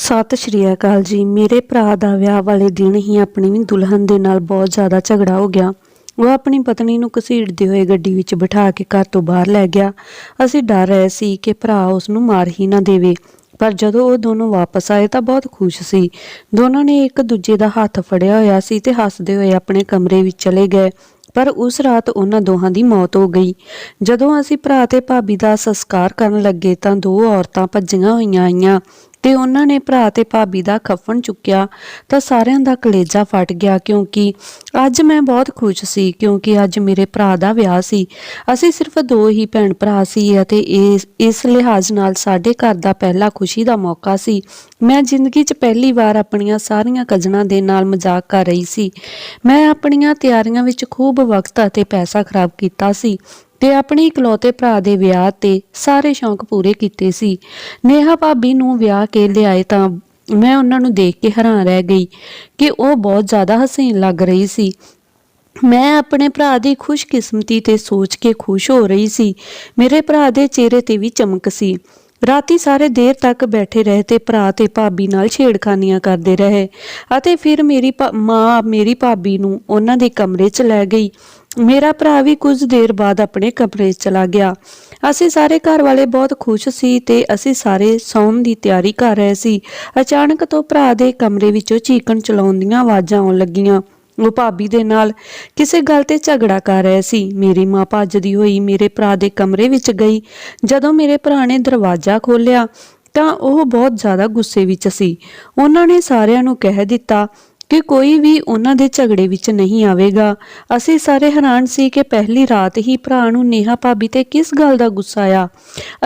ਸਤਿ ਸ਼੍ਰੀ ਅਕਾਲ ਜੀ। ਮੇਰੇ ਭਰਾ ਦਾ ਵਿਆਹ ਵਾਲੇ ਦਿਨ ਹੀ ਆਪਣੀ ਦੁਲਹਨ ਦੇ ਨਾਲ ਬਹੁਤ ਜ਼ਿਆਦਾ ਝਗੜਾ ਹੋ ਗਿਆ। ਉਹ ਆਪਣੀ ਪਤਨੀ ਨੂੰ ਘਸੀੜਦੇ ਹੋਏ ਗੱਡੀ ਵਿੱਚ ਬਿਠਾ ਕੇ ਘਰ ਤੋਂ ਬਾਹਰ ਲੈ ਗਿਆ। ਅਸੀਂ ਡਰ ਰਹੇ ਸੀ ਕਿ ਭਰਾ ਉਸ ਨੂੰ ਮਾਰ ਹੀ ਨਾ ਦੇਵੇ। ਪਰ ਜਦੋਂ ਉਹ ਦੋਨੋਂ ਵਾਪਸ ਆਏ ਤਾਂ ਬਹੁਤ ਖੁਸ਼ ਸੀ। ਦੋਨਾਂ ਨੇ ਇੱਕ ਦੂਜੇ ਦਾ ਹੱਥ ਫੜਿਆ ਹੋਇਆ ਸੀ ਤੇ ਹੱਸਦੇ ਹੋਏ ਆਪਣੇ ਕਮਰੇ ਵਿੱਚ ਚਲੇ ਗਏ। ਪਰ ਉਸ ਰਾਤ ਉਹਨਾਂ ਦੋਹਾਂ ਦੀ ਮੌਤ ਹੋ ਗਈ। ਜਦੋਂ ਅਸੀਂ ਭਰਾ ਤੇ ਭਾਬੀ ਦਾ ਸੰਸਕਾਰ ਕਰਨ ਲੱਗੇ ਤਾਂ ਦੋ ਔਰਤਾਂ ਭੱਜੀਆਂ ਹੋਈਆਂ ਆਈਆਂ। ਤੇ ਉਹਨਾਂ ਨੇ ਭਰਾ ਤੇ ਭਾਬੀ ਦਾ ਕਫਨ ਚੁੱਕਿਆ ਤਾਂ ਸਾਰਿਆਂ ਦਾ ਕਲੇਜਾ ਫਟ ਗਿਆ ਕਿਉਂਕਿ ਅੱਜ ਮੈਂ ਬਹੁਤ ਖੁਸ਼ ਸੀ ਕਿਉਂਕਿ ਅੱਜ ਮੇਰੇ ਭਰਾ ਦਾ ਵਿਆਹ ਸੀ। ਅਸੀਂ ਸਿਰਫ ਦੋ ਹੀ ਭੈਣ ਭਰਾ ਸੀ ਅਤੇ ਇਸ ਇਸ ਲਿਹਾਜ਼ ਨਾਲ ਸਾਡੇ ਘਰ ਦਾ ਪਹਿਲਾ ਖੁਸ਼ੀ ਦਾ ਮੌਕਾ ਸੀ। ਮੈਂ ਜ਼ਿੰਦਗੀ 'ਚ ਪਹਿਲੀ ਵਾਰ ਆਪਣੀਆਂ ਸਾਰੀਆਂ ਕਜ਼ਨਾਂ ਦੇ ਨਾਲ ਮਜ਼ਾਕ ਕਰ ਰਹੀ ਸੀ। ਮੈਂ ਆਪਣੀਆਂ ਤਿਆਰੀਆਂ ਵਿੱਚ ਖੂਬ ਵਕਤ ਅਤੇ ਪੈਸਾ ਖਰਾਬ ਕੀਤਾ ਸੀ। ਤੇ ਆਪਣੇ ਇਕਲੌਤੇ ਭਰਾ ਦੇ ਵਿਆਹ ਤੇ ਸਾਰੇ ਸ਼ੌਂਕ ਪੂਰੇ ਕੀਤੇ ਸੀ। ਨੇਹਾ ਭਾਬੀ ਨੂੰ ਵਿਆਹ ਕੇ ਲਿਆਏ ਤਾਂ ਮੈਂ ਉਹਨਾਂ ਨੂੰ ਦੇਖ ਕੇ ਹੈਰਾਨ ਰਹਿ ਗਈ ਕਿ ਉਹ ਬਹੁਤ ਜ਼ਿਆਦਾ ਹਸੀਨ ਲੱਗ ਰਹੀ ਸੀ। ਮੈਂ ਆਪਣੇ ਭਰਾ ਦੀ ਖੁਸ਼ਕਿਸਮਤੀ ਤੇ ਸੋਚ ਕੇ ਖੁਸ਼ ਹੋ ਰਹੀ ਸੀ। ਮੇਰੇ ਭਰਾ ਦੇ ਚਿਹਰੇ ਤੇ ਵੀ ਚਮਕ ਸੀ। ਰਾਤੀ ਸਾਰੇ ਦੇਰ ਤੱਕ ਬੈਠੇ ਰਹੇ ਤੇ ਭਰਾ ਤੇ ਭਾਬੀ ਨਾਲ ਛੇੜਖਾਨੀਆਂ ਕਰਦੇ ਰਹੇ ਅਤੇ ਫਿਰ ਮੇਰੀ ਭਾ- ਮਾਂ ਮੇਰੀ ਭਾਬੀ ਨੂੰ ਉਹਨਾਂ ਦੇ ਕਮਰੇ 'ਚ ਲੈ ਗਈ। ਮੇਰਾ ਭਰਾ ਵੀ ਕੁਝ ਦੇਰ ਬਾਅਦ ਆਪਣੇ ਕਮਰੇ 'ਚ ਚਲਾ ਗਿਆ। ਅਸੀਂ ਸਾਰੇ ਘਰ ਵਾਲੇ ਬਹੁਤ ਖੁਸ਼ ਸੀ ਤੇ ਅਸੀਂ ਸਾਰੇ ਸੌਣ ਦੀ ਤਿਆਰੀ ਕਰ ਰਹੇ ਸੀ। ਅਚਾਨਕ ਤੋਂ ਭਰਾ ਦੇ ਕਮਰੇ ਵਿੱਚੋਂ ਚੀਕਣ ਚਲਾਉਣ ਦੀਆਂ ਆਵਾਜ਼ਾਂ ਆਉਣ ਲੱਗੀਆਂ। ਉਹ ਭਾਬੀ ਦੇ ਨਾਲ ਕਿਸੇ ਗੱਲ ਤੇ ਝਗੜਾ ਕਰ ਰਿਹਾ ਸੀ। ਮੇਰੀ ਮਾਂ ਭੱਜਦੀ ਹੋਈ ਮੇਰੇ ਭਰਾ ਦੇ ਕਮਰੇ ਵਿੱਚ ਗਈ। ਜਦੋਂ ਮੇਰੇ ਭਰਾ ਨੇ ਦਰਵਾਜ਼ਾ ਖੋਲ੍ਹਿਆ ਤਾਂ ਉਹ ਬਹੁਤ ਜ਼ਿਆਦਾ ਗੁੱਸੇ ਵਿੱਚ ਸੀ। ਉਹਨਾਂ ਨੇ ਸਾਰਿਆਂ ਨੂੰ ਕਹਿ ਦਿੱਤਾ ਕਿ ਕੋਈ ਵੀ ਉਹਨਾਂ ਦੇ ਝਗੜੇ ਵਿੱਚ ਨਹੀਂ ਆਵੇਗਾ। ਅਸੀਂ ਸਾਰੇ ਹੈਰਾਨ ਸੀ ਕਿ ਪਹਿਲੀ ਰਾਤ ਹੀ ਭਰਾ ਨੂੰ ਨੇਹਾ ਭਾਬੀ ਤੇ ਕਿਸ ਗੱਲ ਦਾ ਗੁੱਸਾ ਆਇਆ।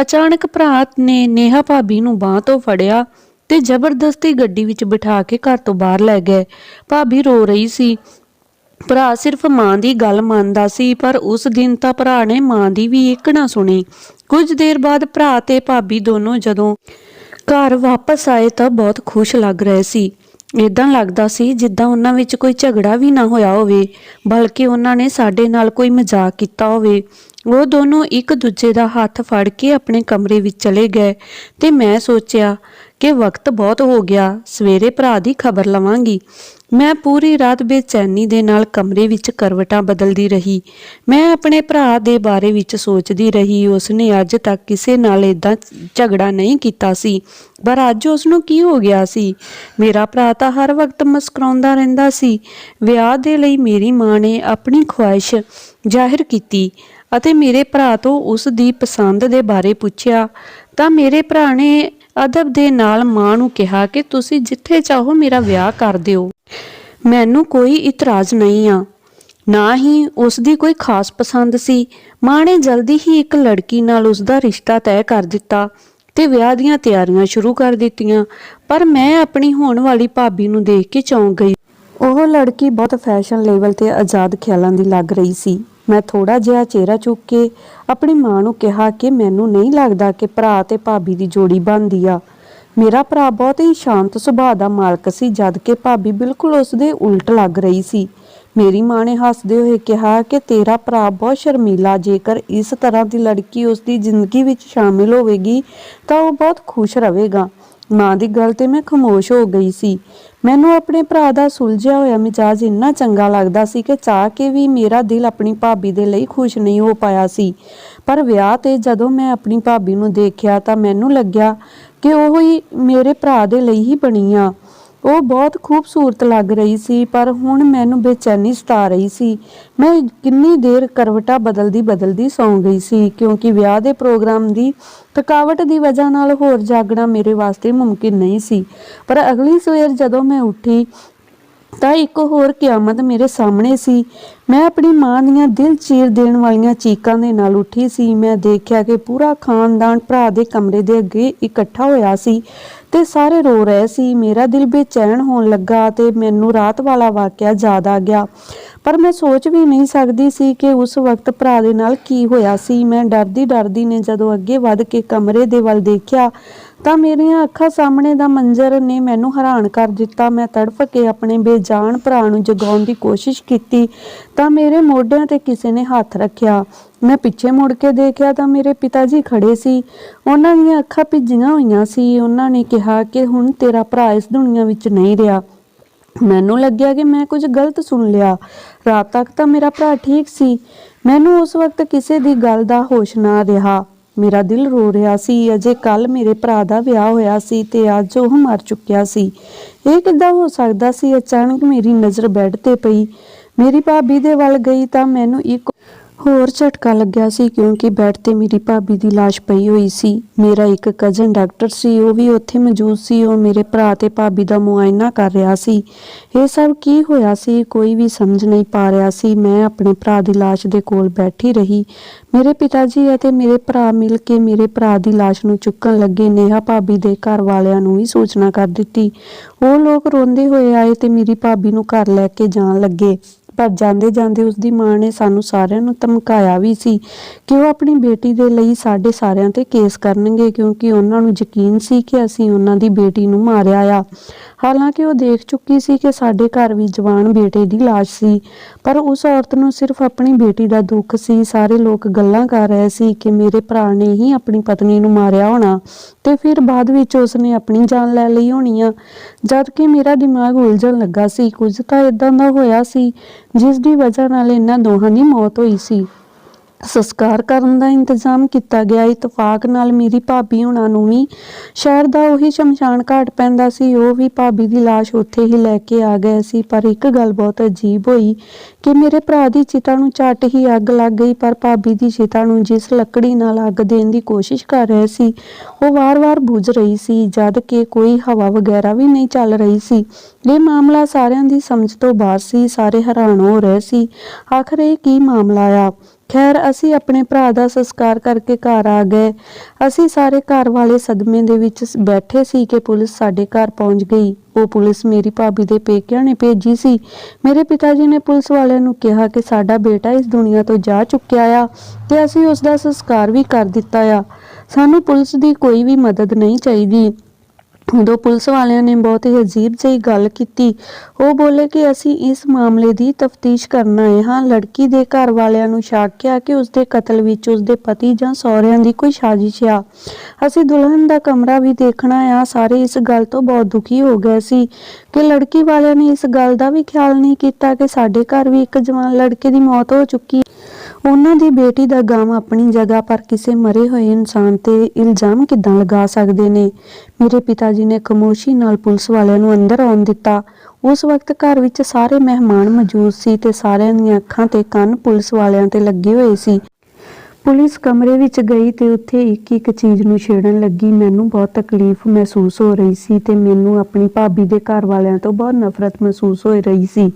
ਅਚਾਨਕ ਭਰਾ ਨੇ ਨੇਹਾ ਭਾਬੀ ਨੂੰ ਬਾਹ ਤੋਂ ਫੜਿਆ ਤੇ ਜ਼ਬਰਦਸਤੀ ਗੱਡੀ ਵਿੱਚ ਬਿਠਾ ਕੇ ਘਰ ਤੋਂ ਬਾਹਰ ਲੈ ਗਏ। ਭਾਬੀ ਰੋ ਰਹੀ ਸੀ। ਭਰਾ ਸਿਰਫ ਮਾਂ ਦੀ ਗੱਲ ਮੰਨਦਾ ਸੀ, ਪਰ ਉਸ ਦਿਨ ਤਾਂ ਭਰਾ ਨੇ ਮਾਂ ਦੀ ਵੀ ਇੱਕ ਨਾ ਸੁਣੀ। ਕੁਝ ਦੇਰ ਬਾਅਦ ਭਰਾ ਤੇ ਭਾਬੀ ਦੋਨੋਂ ਜਦੋਂ ਘਰ ਵਾਪਸ ਆਏ ਤਾਂ ਬਹੁਤ ਖੁਸ਼ ਲੱਗ ਰਹੇ ਸੀ। ਇਦਾਂ ਲੱਗਦਾ ਸੀ ਜਿੱਦਾਂ ਉਹਨਾਂ ਵਿੱਚ ਕੋਈ ਝਗੜਾ ਵੀ ਨਾ ਹੋਇਆ ਹੋਵੇ, ਬਲਕਿ ਉਹਨਾਂ ਨੇ ਸਾਡੇ ਨਾਲ ਕੋਈ ਮਜ਼ਾਕ ਕੀਤਾ ਹੋਵੇ। ਉਹ ਦੋਨੋਂ ਇੱਕ ਦੂਜੇ ਦਾ ਹੱਥ ਫੜ ਕੇ ਆਪਣੇ ਕਮਰੇ ਵਿੱਚ ਚਲੇ ਗਏ ਤੇ ਮੈਂ ਸੋਚਿਆ ਕਿ ਵਕਤ ਬਹੁਤ ਹੋ ਗਿਆ, ਸਵੇਰੇ ਭਰਾ ਦੀ ਖਬਰ ਲਵਾਂਗੀ। ਮੈਂ ਪੂਰੀ ਰਾਤ ਬੇਚੈਨੀ ਦੇ ਨਾਲ ਕਮਰੇ ਵਿੱਚ ਕਰਵਟਾਂ ਬਦਲਦੀ ਰਹੀ। ਮੈਂ ਆਪਣੇ ਭਰਾ ਦੇ ਬਾਰੇ ਵਿੱਚ ਸੋਚਦੀ ਰਹੀ। ਉਸਨੇ ਅੱਜ ਤੱਕ ਕਿਸੇ ਨਾਲ ਇਦਾਂ ਝਗੜਾ ਨਹੀਂ ਕੀਤਾ ਸੀ, ਪਰ ਅੱਜ ਉਸ ਨੂੰ ਕੀ ਹੋ ਗਿਆ ਸੀ? ਮੇਰਾ ਭਰਾ ਤਾਂ ਹਰ ਵਕਤ ਮੁਸਕਰਾਉਂਦਾ ਰਹਿੰਦਾ ਸੀ। ਵਿਆਹ ਦੇ ਲਈ ਮੇਰੀ ਮਾਂ ਨੇ ਆਪਣੀ ਖੁਆਇਸ਼ ਜ਼ਾਹਿਰ ਕੀਤੀ। ਅਤੇ ਮੇਰੇ ਭਰਾ ਤੋਂ ਉਸ ਦੀ ਪਸੰਦ ਦੇ ਬਾਰੇ ਪੁੱਛਿਆ, ਤਾਂ ਮੇਰੇ ਭਰਾ ਨੇ ਅਦਬ ਦੇ ਨਾਲ ਮਾਂ ਨੂੰ ਕਿਹਾ ਕਿ ਤੁਸੀਂ ਜਿੱਥੇ ਚਾਹੋ ਮੇਰਾ ਵਿਆਹ ਕਰ ਦਿਓ। ਮੈਨੂੰ ਕੋਈ ਇਤਰਾਜ਼ ਨਹੀਂ ਆ। ਨਾ ਹੀ ਉਸ ਦੀ ਕੋਈ ਖਾਸ ਪਸੰਦ ਸੀ। ਮਾਂ ਨੇ ਜਲਦੀ ਹੀ ਇੱਕ ਲੜਕੀ ਨਾਲ ਉਸ ਦਾ ਰਿਸ਼ਤਾ ਤੈਅ ਕਰ ਦਿੱਤਾ ਤੇ ਵਿਆਹ ਦੀਆਂ ਤਿਆਰੀਆਂ ਸ਼ੁਰੂ ਕਰ ਦਿੱਤੀਆਂ, ਪਰ ਮੈਂ ਆਪਣੀ ਹੋਣ ਵਾਲੀ ਭਾਬੀ ਨੂੰ ਦੇਖ ਕੇ ਚੌਂਕ ਗਈ। ਉਹ ਲੜਕੀ ਬਹੁਤ ਫੈਸ਼ਨ ਲੈਵਲ ਤੇ ਆਜ਼ਾਦ ਖਿਆਲਾਂ ਦੀ ਲੱਗ ਰਹੀ ਸੀ। ਮੈਂ ਥੋੜਾ ਜਿਹਾ ਚਿਹਰਾ ਚੁੱਕ ਕੇ ਆਪਣੀ ਮਾਂ ਨੂੰ ਕਿਹਾ ਕਿ ਮੈਨੂੰ ਨਹੀਂ ਲੱਗਦਾ ਕਿ ਭਰਾ ਤੇ ਭਾਬੀ ਦੀ ਜੋੜੀ ਬਣਦੀ ਆ। ਮੇਰਾ ਭਰਾ ਬਹੁਤ ਹੀ ਸ਼ਾਂਤ ਸੁਭਾਅ ਦਾ ਮਾਲਕ ਸੀ, ਜਦ ਕਿ ਭਾਬੀ ਬਿਲਕੁਲ ਉਸ ਦੇ ਉਲਟ ਲੱਗ ਰਹੀ ਸੀ। ਮੇਰੀ ਮਾਂ ਨੇ ਹੱਸਦੇ ਹੋਏ ਕਿਹਾ ਕਿ ਤੇਰਾ ਭਰਾ ਬਹੁਤ ਸ਼ਰਮੀਲਾ, ਜੇਕਰ ਇਸ ਤਰ੍ਹਾਂ ਦੀ ਲੜਕੀ ਉਸ ਦੀ ਜ਼ਿੰਦਗੀ ਵਿੱਚ ਸ਼ਾਮਿਲ ਹੋਵੇਗੀ, ਤਾਂ ਉਹ ਬਹੁਤ ਖੁਸ਼ ਰਹੇਗਾ। ਮਾਂ ਦੀ ਗੱਲ ਤੇ ਮੈਂ ਖਾਮੋਸ਼ ਹੋ ਗਈ ਸੀ। ਮੈਨੂੰ ਆਪਣੇ ਭਰਾ ਦਾ ਸੁਲਝਿਆ ਹੋਇਆ ਮਿਜਾਜ ਇੰਨਾ ਚੰਗਾ ਲੱਗਦਾ ਸੀ ਕਿ ਚਾਹ ਕੇ ਵੀ ਮੇਰਾ ਦਿਲ ਆਪਣੀ ਭਾਬੀ ਦੇ ਲਈ ਖੁਸ਼ ਨਹੀਂ ਹੋ ਪਾਇਆ ਸੀ। ਪਰ ਵਿਆਹ ਤੇ ਜਦੋਂ ਮੈਂ ਆਪਣੀ ਭਾਬੀ ਨੂੰ ਦੇਖਿਆ ਤਾਂ ਮੈਨੂੰ ਲੱਗਿਆ ਕਿ ਉਹ ਹੀ ਮੇਰੇ ਭਰਾ ਦੇ ਲਈ ਹੀ ਬਣੀ ਆ। ਉਹ ਬਹੁਤ ਖੂਬਸੂਰਤ ਲੱਗ ਰਹੀ ਸੀ, ਪਰ ਹੁਣ ਮੈਨੂੰ ਬੇਚੈਨੀ ਸਤਾ ਰਹੀ ਸੀ। ਮੈਂ ਕਿੰਨੀ ਦੇਰ ਕਰਵਟਾ ਬਦਲਦੀ ਬਦਲਦੀ ਸੌਂ ਗਈ ਸੀ, ਕਿਉਂਕਿ ਵਿਆਹ ਦੇ ਪ੍ਰੋਗਰਾਮ ਦੀ ਥਕਾਵਟ ਦੀ ਵਜ੍ਹਾ ਨਾਲ ਹੋਰ ਜਾਗਣਾ ਮੇਰੇ ਵਾਸਤੇ ਮੁਮਕਿਨ ਨਹੀਂ ਸੀ। ਪਰ ਅਗਲੀ ਸਵੇਰ ਜਦੋਂ ਮੈਂ ਉੱਠੀ, ਤਾਂ ਇੱਕ ਹੋਰ ਕਿਆਮਤ ਮੇਰੇ ਸਾਹਮਣੇ ਸੀ। ਮੈਂ ਆਪਣੀ ਮਾਂ ਦੀਆਂ ਦਿਲ ਚੀਰ ਦੇਣ ਵਾਲੀਆਂ ਚੀਕਾਂ ਦੇ ਨਾਲ ਉੱਠੀ ਸੀ। ਮੈਂ ਦੇਖਿਆ ਕਿ ਪੂਰਾ ਖਾਨਦਾਨ ਭਰਾ ਦੇ ਕਮਰੇ ਦੇ ਅੱਗੇ ਇਕੱਠਾ ਹੋਇਆ ਸੀ। ਤੇ ਸਾਰੇ ਰੋ ਰਹੇ ਸੀ। ਮੇਰਾ ਦਿਲ ਬੇਚੈਨ ਹੋਣ ਲੱਗਾ ਤੇ ਮੈਨੂੰ ਰਾਤ ਵਾਲਾ ਵਾਕਿਆ ਯਾਦ ਆ ਗਿਆ। ਪਰ ਮੈਂ ਸੋਚ ਵੀ ਨਹੀਂ ਸਕਦੀ ਸੀ ਕਿ ਉਸ ਵਕਤ ਭਰਾ ਦੇ ਨਾਲ ਕੀ ਹੋਇਆ ਸੀ। ਮੈਂ ਡਰਦੀ ਡਰਦੀ ਨੇ ਜਦੋਂ ਅੱਗੇ ਵੱਧ ਕੇ ਕਮਰੇ ਦੇ ਵੱਲ ਦੇਖਿਆ, ਤਾਂ ਮੇਰੀਆਂ ਅੱਖਾਂ ਸਾਹਮਣੇ ਦਾ ਮੰਜ਼ਰ ਨੇ ਮੈਨੂੰ ਹੈਰਾਨ ਕਰ ਦਿੱਤਾ। ਮੈਂ ਤੜਫ ਕੇ ਆਪਣੇ ਬੇਜਾਨ ਭਰਾ ਨੂੰ ਜਗਾਉਣ ਦੀ ਕੋਸ਼ਿਸ਼ ਕੀਤੀ, ਤਾਂ ਮੇਰੇ ਮੋਢਿਆਂ ਤੇ ਕਿਸੇ ਨੇ ਹੱਥ ਰੱਖਿਆ। ਮੈਂ ਪਿੱਛੇ ਮੁੜ ਕੇ ਦੇਖਿਆ ਤਾਂ ਮੇਰੇ ਪਿਤਾ ਜੀ ਖੜੇ ਸੀ। ਉਹਨਾਂ ਦੀਆਂ ਅੱਖਾਂ ਭਿੱਜੀਆਂ ਹੋਈਆਂ ਸੀ। ਉਹਨਾਂ ਨੇ ਕਿਹਾ ਕਿ ਹੁਣ ਤੇਰਾ ਭਰਾ ਇਸ ਦੁਨੀਆ ਵਿੱਚ ਨਹੀਂ ਰਿਹਾ। ਮੈਨੂੰ ਲੱਗਿਆ ਕਿ ਮੈਂ ਕੁਝ ਗਲਤ ਸੁਣ ਲਿਆ। ਰਾਤ ਤੱਕ ਤਾਂ ਮੇਰਾ ਭਰਾ ਠੀਕ ਸੀ। ਮੈਨੂੰ ਉਸ ਵਕਤ ਕਿਸੇ ਦੀ ਗੱਲ ਦਾ ਹੋਸ਼ ਨਾ ਰਿਹਾ। ਮੇਰਾ ਦਿਲ ਰੋ ਰਿਹਾ ਸੀ। ਅਜੇ ਕੱਲ ਮੇਰੇ ਭਰਾ ਦਾ ਵਿਆਹ ਹੋਇਆ ਸੀ ਤੇ ਅੱਜ ਉਹ ਮਰ ਚੁੱਕਿਆ ਸੀ। ਇਹ ਕਿੱਦਾਂ ਹੋ ਸਕਦਾ ਸੀ? ਅਚਾਨਕ ਮੇਰੀ ਨਜ਼ਰ ਬੈੱਡ ਤੇ ਪਈ। ਮੇਰੀ ਭਾਬੀ ਦੇ ਵੱਲ ਗਈ ਤਾਂ ਮੈਨੂੰ ਇੱਕ ਹੋਰ ਝਟਕਾ ਲੱਗਿਆ ਸੀ ਕਿਉਂਕਿ ਬੈੱਡ ਤੇ ਮੇਰੀ ਭਾਬੀ ਦੀ ਲਾਸ਼ ਪਈ ਹੋਈ ਸੀ। ਮੇਰਾ ਇੱਕ ਕਜ਼ਨ ਡਾਕਟਰ ਸੀ, ਉਹ ਵੀ ਉੱਥੇ ਮੌਜੂਦ ਸੀ। ਉਹ ਮੇਰੇ ਭਰਾ ਤੇ ਭਾਬੀ ਦਾ ਮੁਆਇਨਾ ਕਰ ਰਿਹਾ ਸੀ। ਇਹ ਸਭ ਕੀ ਹੋਇਆ ਸੀ, ਕੋਈ ਵੀ ਸਮਝ ਨਹੀਂ ਪਾ ਰਿਹਾ ਸੀ। ਮੈਂ ਆਪਣੇ ਭਰਾ ਦੀ ਲਾਸ਼ ਦੇ ਕੋਲ ਬੈਠੀ ਰਹੀ। ਮੇਰੇ ਪਿਤਾ ਜੀ ਅਤੇ ਮੇਰੇ ਭਰਾ ਮਿਲ ਕੇ ਮੇਰੇ ਭਰਾ ਦੀ ਲਾਸ਼ ਨੂੰ ਚੁੱਕਣ ਲੱਗੇ। ਨੇਹਾ ਭਾਬੀ ਦੇ ਘਰ ਵਾਲਿਆਂ ਨੂੰ ਵੀ ਸੂਚਨਾ ਕਰ ਦਿੱਤੀ। ਉਹ ਲੋਕ ਰੋਂਦੇ ਹੋਏ ਆਏ ਤੇ ਮੇਰੀ ਭਾਬੀ ਨੂੰ ਘਰ ਲੈ ਕੇ ਜਾਣ ਲੱਗੇ। ਪਰ ਜਾਂਦੇ ਜਾਂਦੇ ਉਸ ਦੀ ਮਾਂ ਨੇ ਸਾਨੂੰ ਸਾਰਿਆਂ ਨੂੰ ਧਮਕਾਇਆ ਵੀ ਸੀ ਕਿ ਉਹ ਆਪਣੀ ਬੇਟੀ ਦੇ ਲਈ ਸਾਡੇ ਸਾਰਿਆਂ ਤੇ ਕੇਸ ਕਰਨਗੇ ਕਿਉਂਕਿ ਉਹਨਾਂ ਨੂੰ ਯਕੀਨ ਸੀ ਕਿ ਅਸੀਂ ਉਹਨਾਂ ਦੀ ਬੇਟੀ ਨੂੰ ਮਾਰਿਆ ਆ। ਹਾਲਾਂਕਿ ਉਹ ਦੇਖ ਚੁੱਕੀ ਸੀ ਕਿ ਸਾਡੇ ਘਰ ਵੀ ਜਵਾਨ ਬੇਟੇ ਦੀ ਲਾਸ਼ ਸੀ, ਪਰ ਉਸ ਔਰਤ ਨੂੰ ਸਿਰਫ ਆਪਣੀ ਬੇਟੀ ਦਾ ਦੁੱਖ ਸੀ। ਸਾਰੇ ਲੋਕ ਗੱਲਾਂ ਕਰ ਰਹੇ ਸੀ ਕਿ ਮੇਰੇ ਭਰਾ ਨੇ ਹੀ ਆਪਣੀ ਪਤਨੀ ਨੂੰ ਮਾਰਿਆ ਹੋਣਾ ਤੇ ਫਿਰ ਬਾਅਦ ਵਿੱਚ ਉਸਨੇ ਆਪਣੀ ਜਾਨ ਲੈ ਲਈ ਹੋਣੀ ਆ। ਜਦ ਕਿ ਮੇਰਾ ਦਿਮਾਗ ਉਲਝਣ ਲੱਗਾ ਸੀ। ਕੁਝ ਤਾਂ ਇਦਾਂ ਦਾ ਹੋਇਆ ਸੀ ਜਿਸ ਦੀ ਵਜ੍ਹਾ ਨਾਲ ਇਹਨਾਂ ਦੋਹਾਂ ਦੀ ਮੌਤ ਹੋਈ ਸੀ। ਸੰਸਕਾਰ ਕਰਨ ਦਾ ਇੰਤਜ਼ਾਮ ਕੀਤਾ ਗਿਆ। ਇਤਫਾਕ ਨਾਲ ਮੇਰੀ ਭਾਬੀ ਹੁਣਾਂ ਨੂੰ ਵੀ ਸ਼ਹਿਰ ਦਾ ਉਹੀ ਸ਼ਮਸ਼ਾਨ ਘਾਟ ਪੈਂਦਾ ਸੀ। ਉਹ ਵੀ ਭਾਬੀ ਦੀ ਲਾਸ਼ ਉੱਥੇ ਹੀ ਲੈ ਕੇ ਆ ਗਏ ਸੀ। ਪਰ ਇੱਕ ਗੱਲ ਬਹੁਤ ਅਜੀਬ ਹੋਈ ਕਿ ਮੇਰੇ ਭਰਾ ਦੀ ਚਿਤਾ ਨੂੰ ਝੱਟ ਹੀ ਅੱਗ ਲੱਗ ਗਈ। ਪਰ ਭਾਬੀ ਦੀ ਚਿਤਾ ਨੂੰ ਜਿਸ ਲੱਕੜੀ ਨਾਲ ਅੱਗ ਦੇਣ ਦੀ ਕੋਸ਼ਿਸ਼ ਕਰ ਰਹੇ ਸੀ, ਉਹ ਵਾਰ-ਵਾਰ ਬੁਝ ਰਹੀ ਸੀ, ਜਦ ਕਿ ਕੋਈ ਹਵਾ ਵਗੈਰਾ ਵੀ ਨਹੀਂ ਚੱਲ ਰਹੀ ਸੀ। ਇਹ ਮਾਮਲਾ ਸਾਰਿਆਂ ਦੀ ਸਮਝ ਤੋਂ ਬਾਹਰ ਸੀ। ਸਾਰੇ ਹੈਰਾਨ ਹੋ ਰਹੇ ਸੀ। ਆਖਰ ਇਹ ਕੀ ਮਾਮਲਾ ਆ? ਖੈਰ, ਅਸੀਂ ਆਪਣੇ ਭਰਾ ਦਾ ਸੰਸਕਾਰ ਕਰਕੇ ਘਰ ਆ ਗਏ। ਅਸੀਂ ਸਾਰੇ ਘਰ ਵਾਲੇ ਸਦਮੇ ਦੇ ਵਿੱਚ ਬੈਠੇ ਸੀ ਕਿ ਪੁਲਿਸ ਸਾਡੇ ਘਰ ਪਹੁੰਚ ਗਈ। ਉਹ ਪੁਲਿਸ ਮੇਰੀ ਭਾਬੀ ਦੇ ਪੇਕਿਆਂ ਨੇ ਭੇਜੀ ਸੀ। ਮੇਰੇ ਪਿਤਾ ਜੀ ਨੇ ਪੁਲਿਸ ਵਾਲਿਆਂ ਨੂੰ ਕਿਹਾ ਕਿ ਸਾਡਾ ਬੇਟਾ ਇਸ ਦੁਨੀਆ ਤੋਂ ਜਾ ਚੁੱਕਿਆ ਆ ਤੇ ਅਸੀਂ ਉਸ ਦਾ ਸੰਸਕਾਰ ਵੀ ਕਰ ਦਿੱਤਾ ਆ। ਸਾਨੂੰ ਪੁਲਿਸ ਦੀ ਕੋਈ ਵੀ ਮਦਦ ਨਹੀਂ ਚਾਹੀਦੀ। ਉਦੋਂ ਪੁਲਿਸ ਵਾਲਿਆਂ ਨੇ ਬਹੁਤ ਹੀ ਅਜੀਬ ਜਿਹੀ ਗੱਲ ਕੀਤੀ। ਉਹ ਬੋਲੇ ਕਿ ਅਸੀਂ ਇਸ ਮਾਮਲੇ ਦੀ ਤਫਤੀਸ਼ ਕਰਨ ਆਏ ਹਾਂ। ਲੜਕੀ ਦੇ ਘਰ ਵਾਲਿਆਂ ਨੂੰ ਸ਼ੱਕ ਆ ਕਿ ਉਸਦੇ ਕਤਲ ਵਿੱਚ ਉਸਦੇ ਪਤੀ ਜਾਂ ਸਹੁਰਿਆਂ ਦੀ ਕੋਈ ਸਾਜ਼ਿਸ਼ ਆ। ਅਸੀਂ ਦੁਲਹਨ ਦਾ ਕਮਰਾ ਵੀ ਦੇਖਣਾ ਆ। ਸਾਰੇ ਇਸ ਗੱਲ ਤੋਂ ਬਹੁਤ ਦੁਖੀ ਹੋ ਗਏ ਸੀ ਕਿ ਲੜਕੀ ਵਾਲਿਆਂ ਨੇ ਇਸ ਗੱਲ ਦਾ ਵੀ ਖਿਆਲ ਨਹੀਂ ਕੀਤਾ ਕਿ ਸਾਡੇ ਘਰ ਵੀ ਇੱਕ ਜਵਾਨ ਲੜਕੇ ਦੀ ਮੌਤ ਹੋ ਚੁੱਕੀ ਉਹਨਾਂ ਦੀ ਬੇਟੀ ਦਾ ਗਮ ਆਪਣੀ ਜਗ੍ਹਾ ਪਰ ਕਿਸੇ ਮਰੇ ਹੋਏ ਇਨਸਾਨ ਤੇ ਇਲਜ਼ਾਮ ਕਿੱਦਾਂ ਲਗਾ ਸਕਦੇ ਨੇ? ਮੇਰੇ ਪਿਤਾ ਜੀ ਨੇ ਖਮੋਸ਼ੀ ਨਾਲ ਪੁਲਿਸ ਵਾਲਿਆਂ ਨੂੰ ਅੰਦਰ ਆਉਣ ਦਿੱਤਾ। ਉਸ ਵਕਤ ਘਰ ਵਿੱਚ ਸਾਰੇ ਮਹਿਮਾਨ ਮੌਜੂਦ ਸੀ ਤੇ ਸਾਰਿਆਂ ਦੀਆਂ ਅੱਖਾਂ ਤੇ ਕੰਨ ਪੁਲਿਸ ਵਾਲਿਆਂ ਤੇ ਲੱਗੇ ਹੋਏ ਸੀ। ਪੁਲਿਸ ਕਮਰੇ ਵਿੱਚ ਗਈ ਤੇ ਉੱਥੇ ਇੱਕ ਇੱਕ ਚੀਜ਼ ਨੂੰ ਛੇੜਨ ਲੱਗੀ। ਮੈਨੂੰ ਬਹੁਤ ਤਕਲੀਫ ਮਹਿਸੂਸ ਹੋ ਰਹੀ ਸੀ ਤੇ ਮੈਨੂੰ ਆਪਣੀ ਭਾਬੀ ਦੇ ਘਰ ਵਾਲਿਆਂ ਤੋਂ ਬਹੁਤ ਨਫ਼ਰਤ ਮਹਿਸੂਸ ਹੋ ਰਹੀ ਸੀ।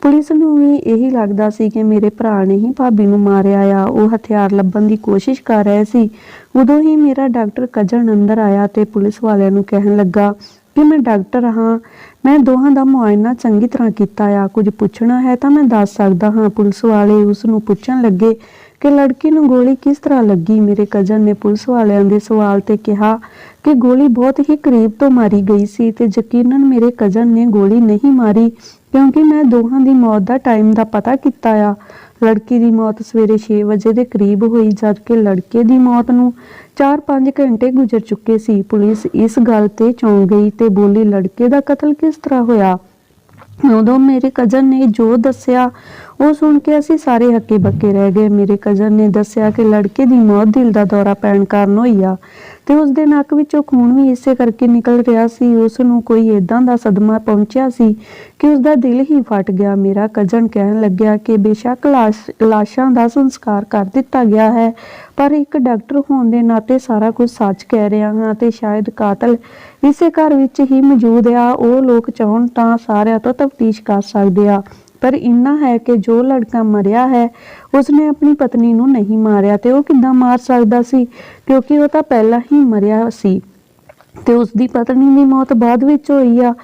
ਪੁਲਿਸ ਨੂੰ ਵੀ ਇਹੀ ਲੱਗਦਾ ਸੀ ਕਿ ਮੇਰੇ ਭਰਾ ਨੇ ਹੀ ਭਾਬੀ ਨੂੰ ਮਾਰਿਆ ਆ। ਉਹ ਹਥਿਆਰ ਲੱਭਣ ਦੀ ਕੋਸ਼ਿਸ਼ ਕਰ ਰਹੇ ਸੀ। ਉਦੋਂ ਹੀ ਮੇਰਾ ਡਾਕਟਰ ਕਜਨ ਅੰਦਰ ਆਇਆ ਤੇ ਪੁਲਿਸ ਵਾਲਿਆਂ ਨੂੰ ਕਹਿਣ ਲੱਗਾ ਕਿ ਮੈਂ ਡਾਕਟਰ ਹਾਂ। ਮੈਂ ਦੋਹਾਂ ਦਾ ਮੁਆਇਨਾ ਚੰਗੀ ਤਰ੍ਹਾਂ ਕੀਤਾ ਆ। ਕੁਝ ਪੁੱਛਣਾ ਹੈ ਤਾਂ ਮੈਂ ਦੱਸ ਸਕਦਾ ਹਾਂ। ਪੁਲਿਸ ਵਾਲੇ ਉਸ ਨੂੰ ਪੁੱਛਣ ਲੱਗੇ ਕਿ ਲੜਕੀ ਨੂੰ ਗੋਲੀ ਕਿਸ ਤਰ੍ਹਾਂ ਲੱਗੀ? ਮੇਰੇ ਕਜ਼ਨ ਨੇ ਪੁਲਿਸ ਵਾਲਿਆਂ ਦੇ ਸਵਾਲ ਤੇ ਕਿਹਾ ਕਿ ਗੋਲੀ ਬਹੁਤ ਹੀ ਕਰੀਬ ਤੋਂ ਮਾਰੀ ਗਈ ਸੀ ਤੇ ਯਕੀਨਨ ਮੇਰੇ ਕਜ਼ਨ ਨੇ ਗੋਲੀ ਨਹੀਂ ਮਾਰੀ ਕਿਉਂਕਿ ਮੈਂ ਦੋਹਾਂ ਦੀ ਮੌਤ ਦਾ ਟਾਈਮ ਦਾ ਪਤਾ ਕੀਤਾ ਆ। ਲੜਕੀ ਦੀ ਮੌਤ ਸਵੇਰੇ 6 ਵਜੇ ਦੇ ਕਰੀਬ ਹੋਈ ਜਦਕਿ ਲੜਕੇ ਦੀ ਮੌਤ ਨੂੰ 4-5 ਘੰਟੇ ਗੁਜ਼ਰ ਚੁੱਕੇ ਸੀ। ਪੁਲਿਸ ਇਸ ਗੱਲ ਤੇ ਚੌਂਕ ਗਈ ਤੇ ਬੋਲੀ, ਲੜਕੇ ਦਾ ਕਤਲ ਕਿਸ ਤਰ੍ਹਾਂ ਹੋਇਆ? ਉਦੋਂ ਮੇਰੇ ਕਜ਼ਨ ਨੇ ਜੋ ਦੱਸਿਆ ਉਹ ਸੁਣ ਕੇ ਅਸੀਂ ਸਾਰੇ ਹੱਕੇ ਬੱਕੇ ਰਹਿ ਗਏ। ਮੇਰੇ ਕਜ਼ਨ ਨੇ ਦੱਸਿਆ ਕਿ ਲੜਕੇ ਦੀ ਮੌਤ ਦਿਲ ਦਾ ਦੌਰਾ ਪੈਣ ਕਾਰਨ ਹੋਈ ਆ ਤੇ ਉਸ ਦੇ ਨੱਕ ਵਿੱਚੋਂ ਖੂਨ ਵੀ ਇਸੇ ਕਰਕੇ ਨਿਕਲ ਰਿਹਾ ਸੀ। ਉਸ ਨੂੰ ਕੋਈ ਏਦਾਂ ਦਾ ਸਦਮਾ ਪਹੁੰਚਿਆ ਸੀ ਕਿ ਉਸ ਦਾ ਦਿਲ ਹੀ ਫਟ ਗਿਆ। ਮੇਰਾ ਕਜ਼ਨ ਕਹਿਣ ਲੱਗਿਆ ਕਿ ਬੇਸ਼ੱਕ ਲਾਸ਼, ਲਾਸ਼ਾਂ ਦਾ ਸੰਸਕਾਰ ਕਰ ਦਿੱਤਾ ਗਿਆ ਹੈ, ਪਰ ਇੱਕ ਡਾਕਟਰ ਹੋਣ ਦੇ ਨਾਤੇ ਸਾਰਾ ਕੁਝ ਸੱਚ ਕਹਿ ਰਿਹਾ ਹਾਂ ਤੇ ਸ਼ਾਇਦ ਕਾਤਲ ਇਸੇ ਘਰ ਵਿੱਚ ਹੀ ਮੌਜੂਦ ਆ। ਉਹ ਲੋਕ ਚਾਹਣ ਤਾਂ ਸਾਰਿਆਂ ਤੋਂ ਤਫਤੀਸ਼ ਕਰ ਸਕਦੇ ਆ। ਪਰ ਇੰਨਾ ਹੈ ਕਿ ਜੋ ਲੜਕਾ ਮਰਿਆ ਹੈ, ਉਸਨੇ ਆਪਣੀ ਪਤਨੀ ਨੂੰ ਨਹੀਂ ਮਾਰਿਆ ਤੇ ਉਹ ਕਿੱਦਾਂ ਮਾਰ ਸਕਦਾ ਸੀ? ਕਿਉਂਕਿ ਉਹ ਤਾਂ ਪਹਿਲਾਂ ਹੀ ਮਰਿਆ ਸੀ ਤੇ ਉਸ ਦੀ ਪਤਨੀ ਦੀ ਮੌਤ ਬਾਅਦ ਵਿੱਚ ਹੋਈ ਆ।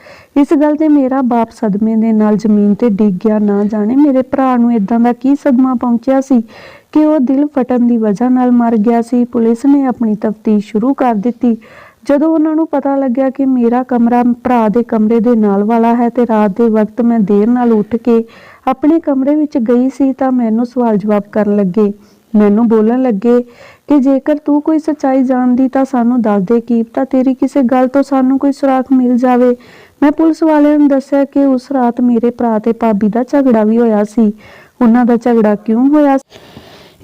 ਇਸ ਗੱਲ ਤੇ ਮੇਰਾ ਬਾਪ ਸਦਮੇ ਦੇ ਨਾਲ ਜ਼ਮੀਨ ਤੇ ਡਿੱਗ ਗਿਆ। ਨਾ ਜਾਣੇ ਮੇਰੇ ਭਰਾ ਨੂੰ ਇਦਾਂ ਦਾ ਕੀ ਸਦਮਾ ਪਹੁੰਚਿਆ ਸੀ ਕਿ ਉਹ ਦਿਲ ਫਟਣ ਦੀ ਵਜ੍ਹਾ ਨਾਲ ਮਰ ਗਿਆ ਸੀ। ਪੁਲਿਸ ਨੇ ਆਪਣੀ ਤਫਤੀਸ਼ ਸ਼ੁਰੂ ਕਰ ਦਿੱਤੀ। ਜਦੋਂ ਉਹਨਾਂ ਨੂੰ ਪਤਾ ਲੱਗਿਆ ਕਿ ਮੇਰਾ ਕਮਰਾ ਭਰਾ ਦੇ ਕਮਰੇ ਦੇ ਨਾਲ ਵਾਲਾ ਹੈ ਤੇ ਰਾਤ ਦੇ ਵਕਤ ਮੈਂ ਦੇਰ ਨਾਲ ਉੱਠ ਕੇ ਆਪਣੇ ਕਮਰੇ ਵਿੱਚ ਗਈ ਸੀ ਤਾਂ ਮੈਨੂੰ ਸਵਾਲ ਜਵਾਬ ਕਰਨ ਲੱਗੇ। ਮੈਨੂੰ ਬੋਲਣ ਲੱਗੇ ਕਿ ਜੇਕਰ ਤੂੰ ਕੋਈ ਸੱਚਾਈ ਜਾਣਦੀ ਤਾਂ ਸਾਨੂੰ ਦੱਸ ਦੇ ਕੀ, ਤਾਂ ਤੇਰੀ ਕਿਸੇ ਗੱਲ ਤੋਂ ਸਾਨੂੰ ਕੋਈ ਸੁਰਾਖ ਮਿਲ ਜਾਵੇ। ਮੈਂ ਪੁਲਿਸ ਵਾਲਿਆਂ ਨੂੰ ਦੱਸਿਆ ਕਿ ਉਸ ਰਾਤ ਮੇਰੇ ਭਰਾ ਤੇ ਭਾਬੀ ਦਾ ਝਗੜਾ ਵੀ ਹੋਇਆ ਸੀ। ਉਹਨਾਂ ਦਾ ਝਗੜਾ ਕਿਉਂ ਹੋਇਆ?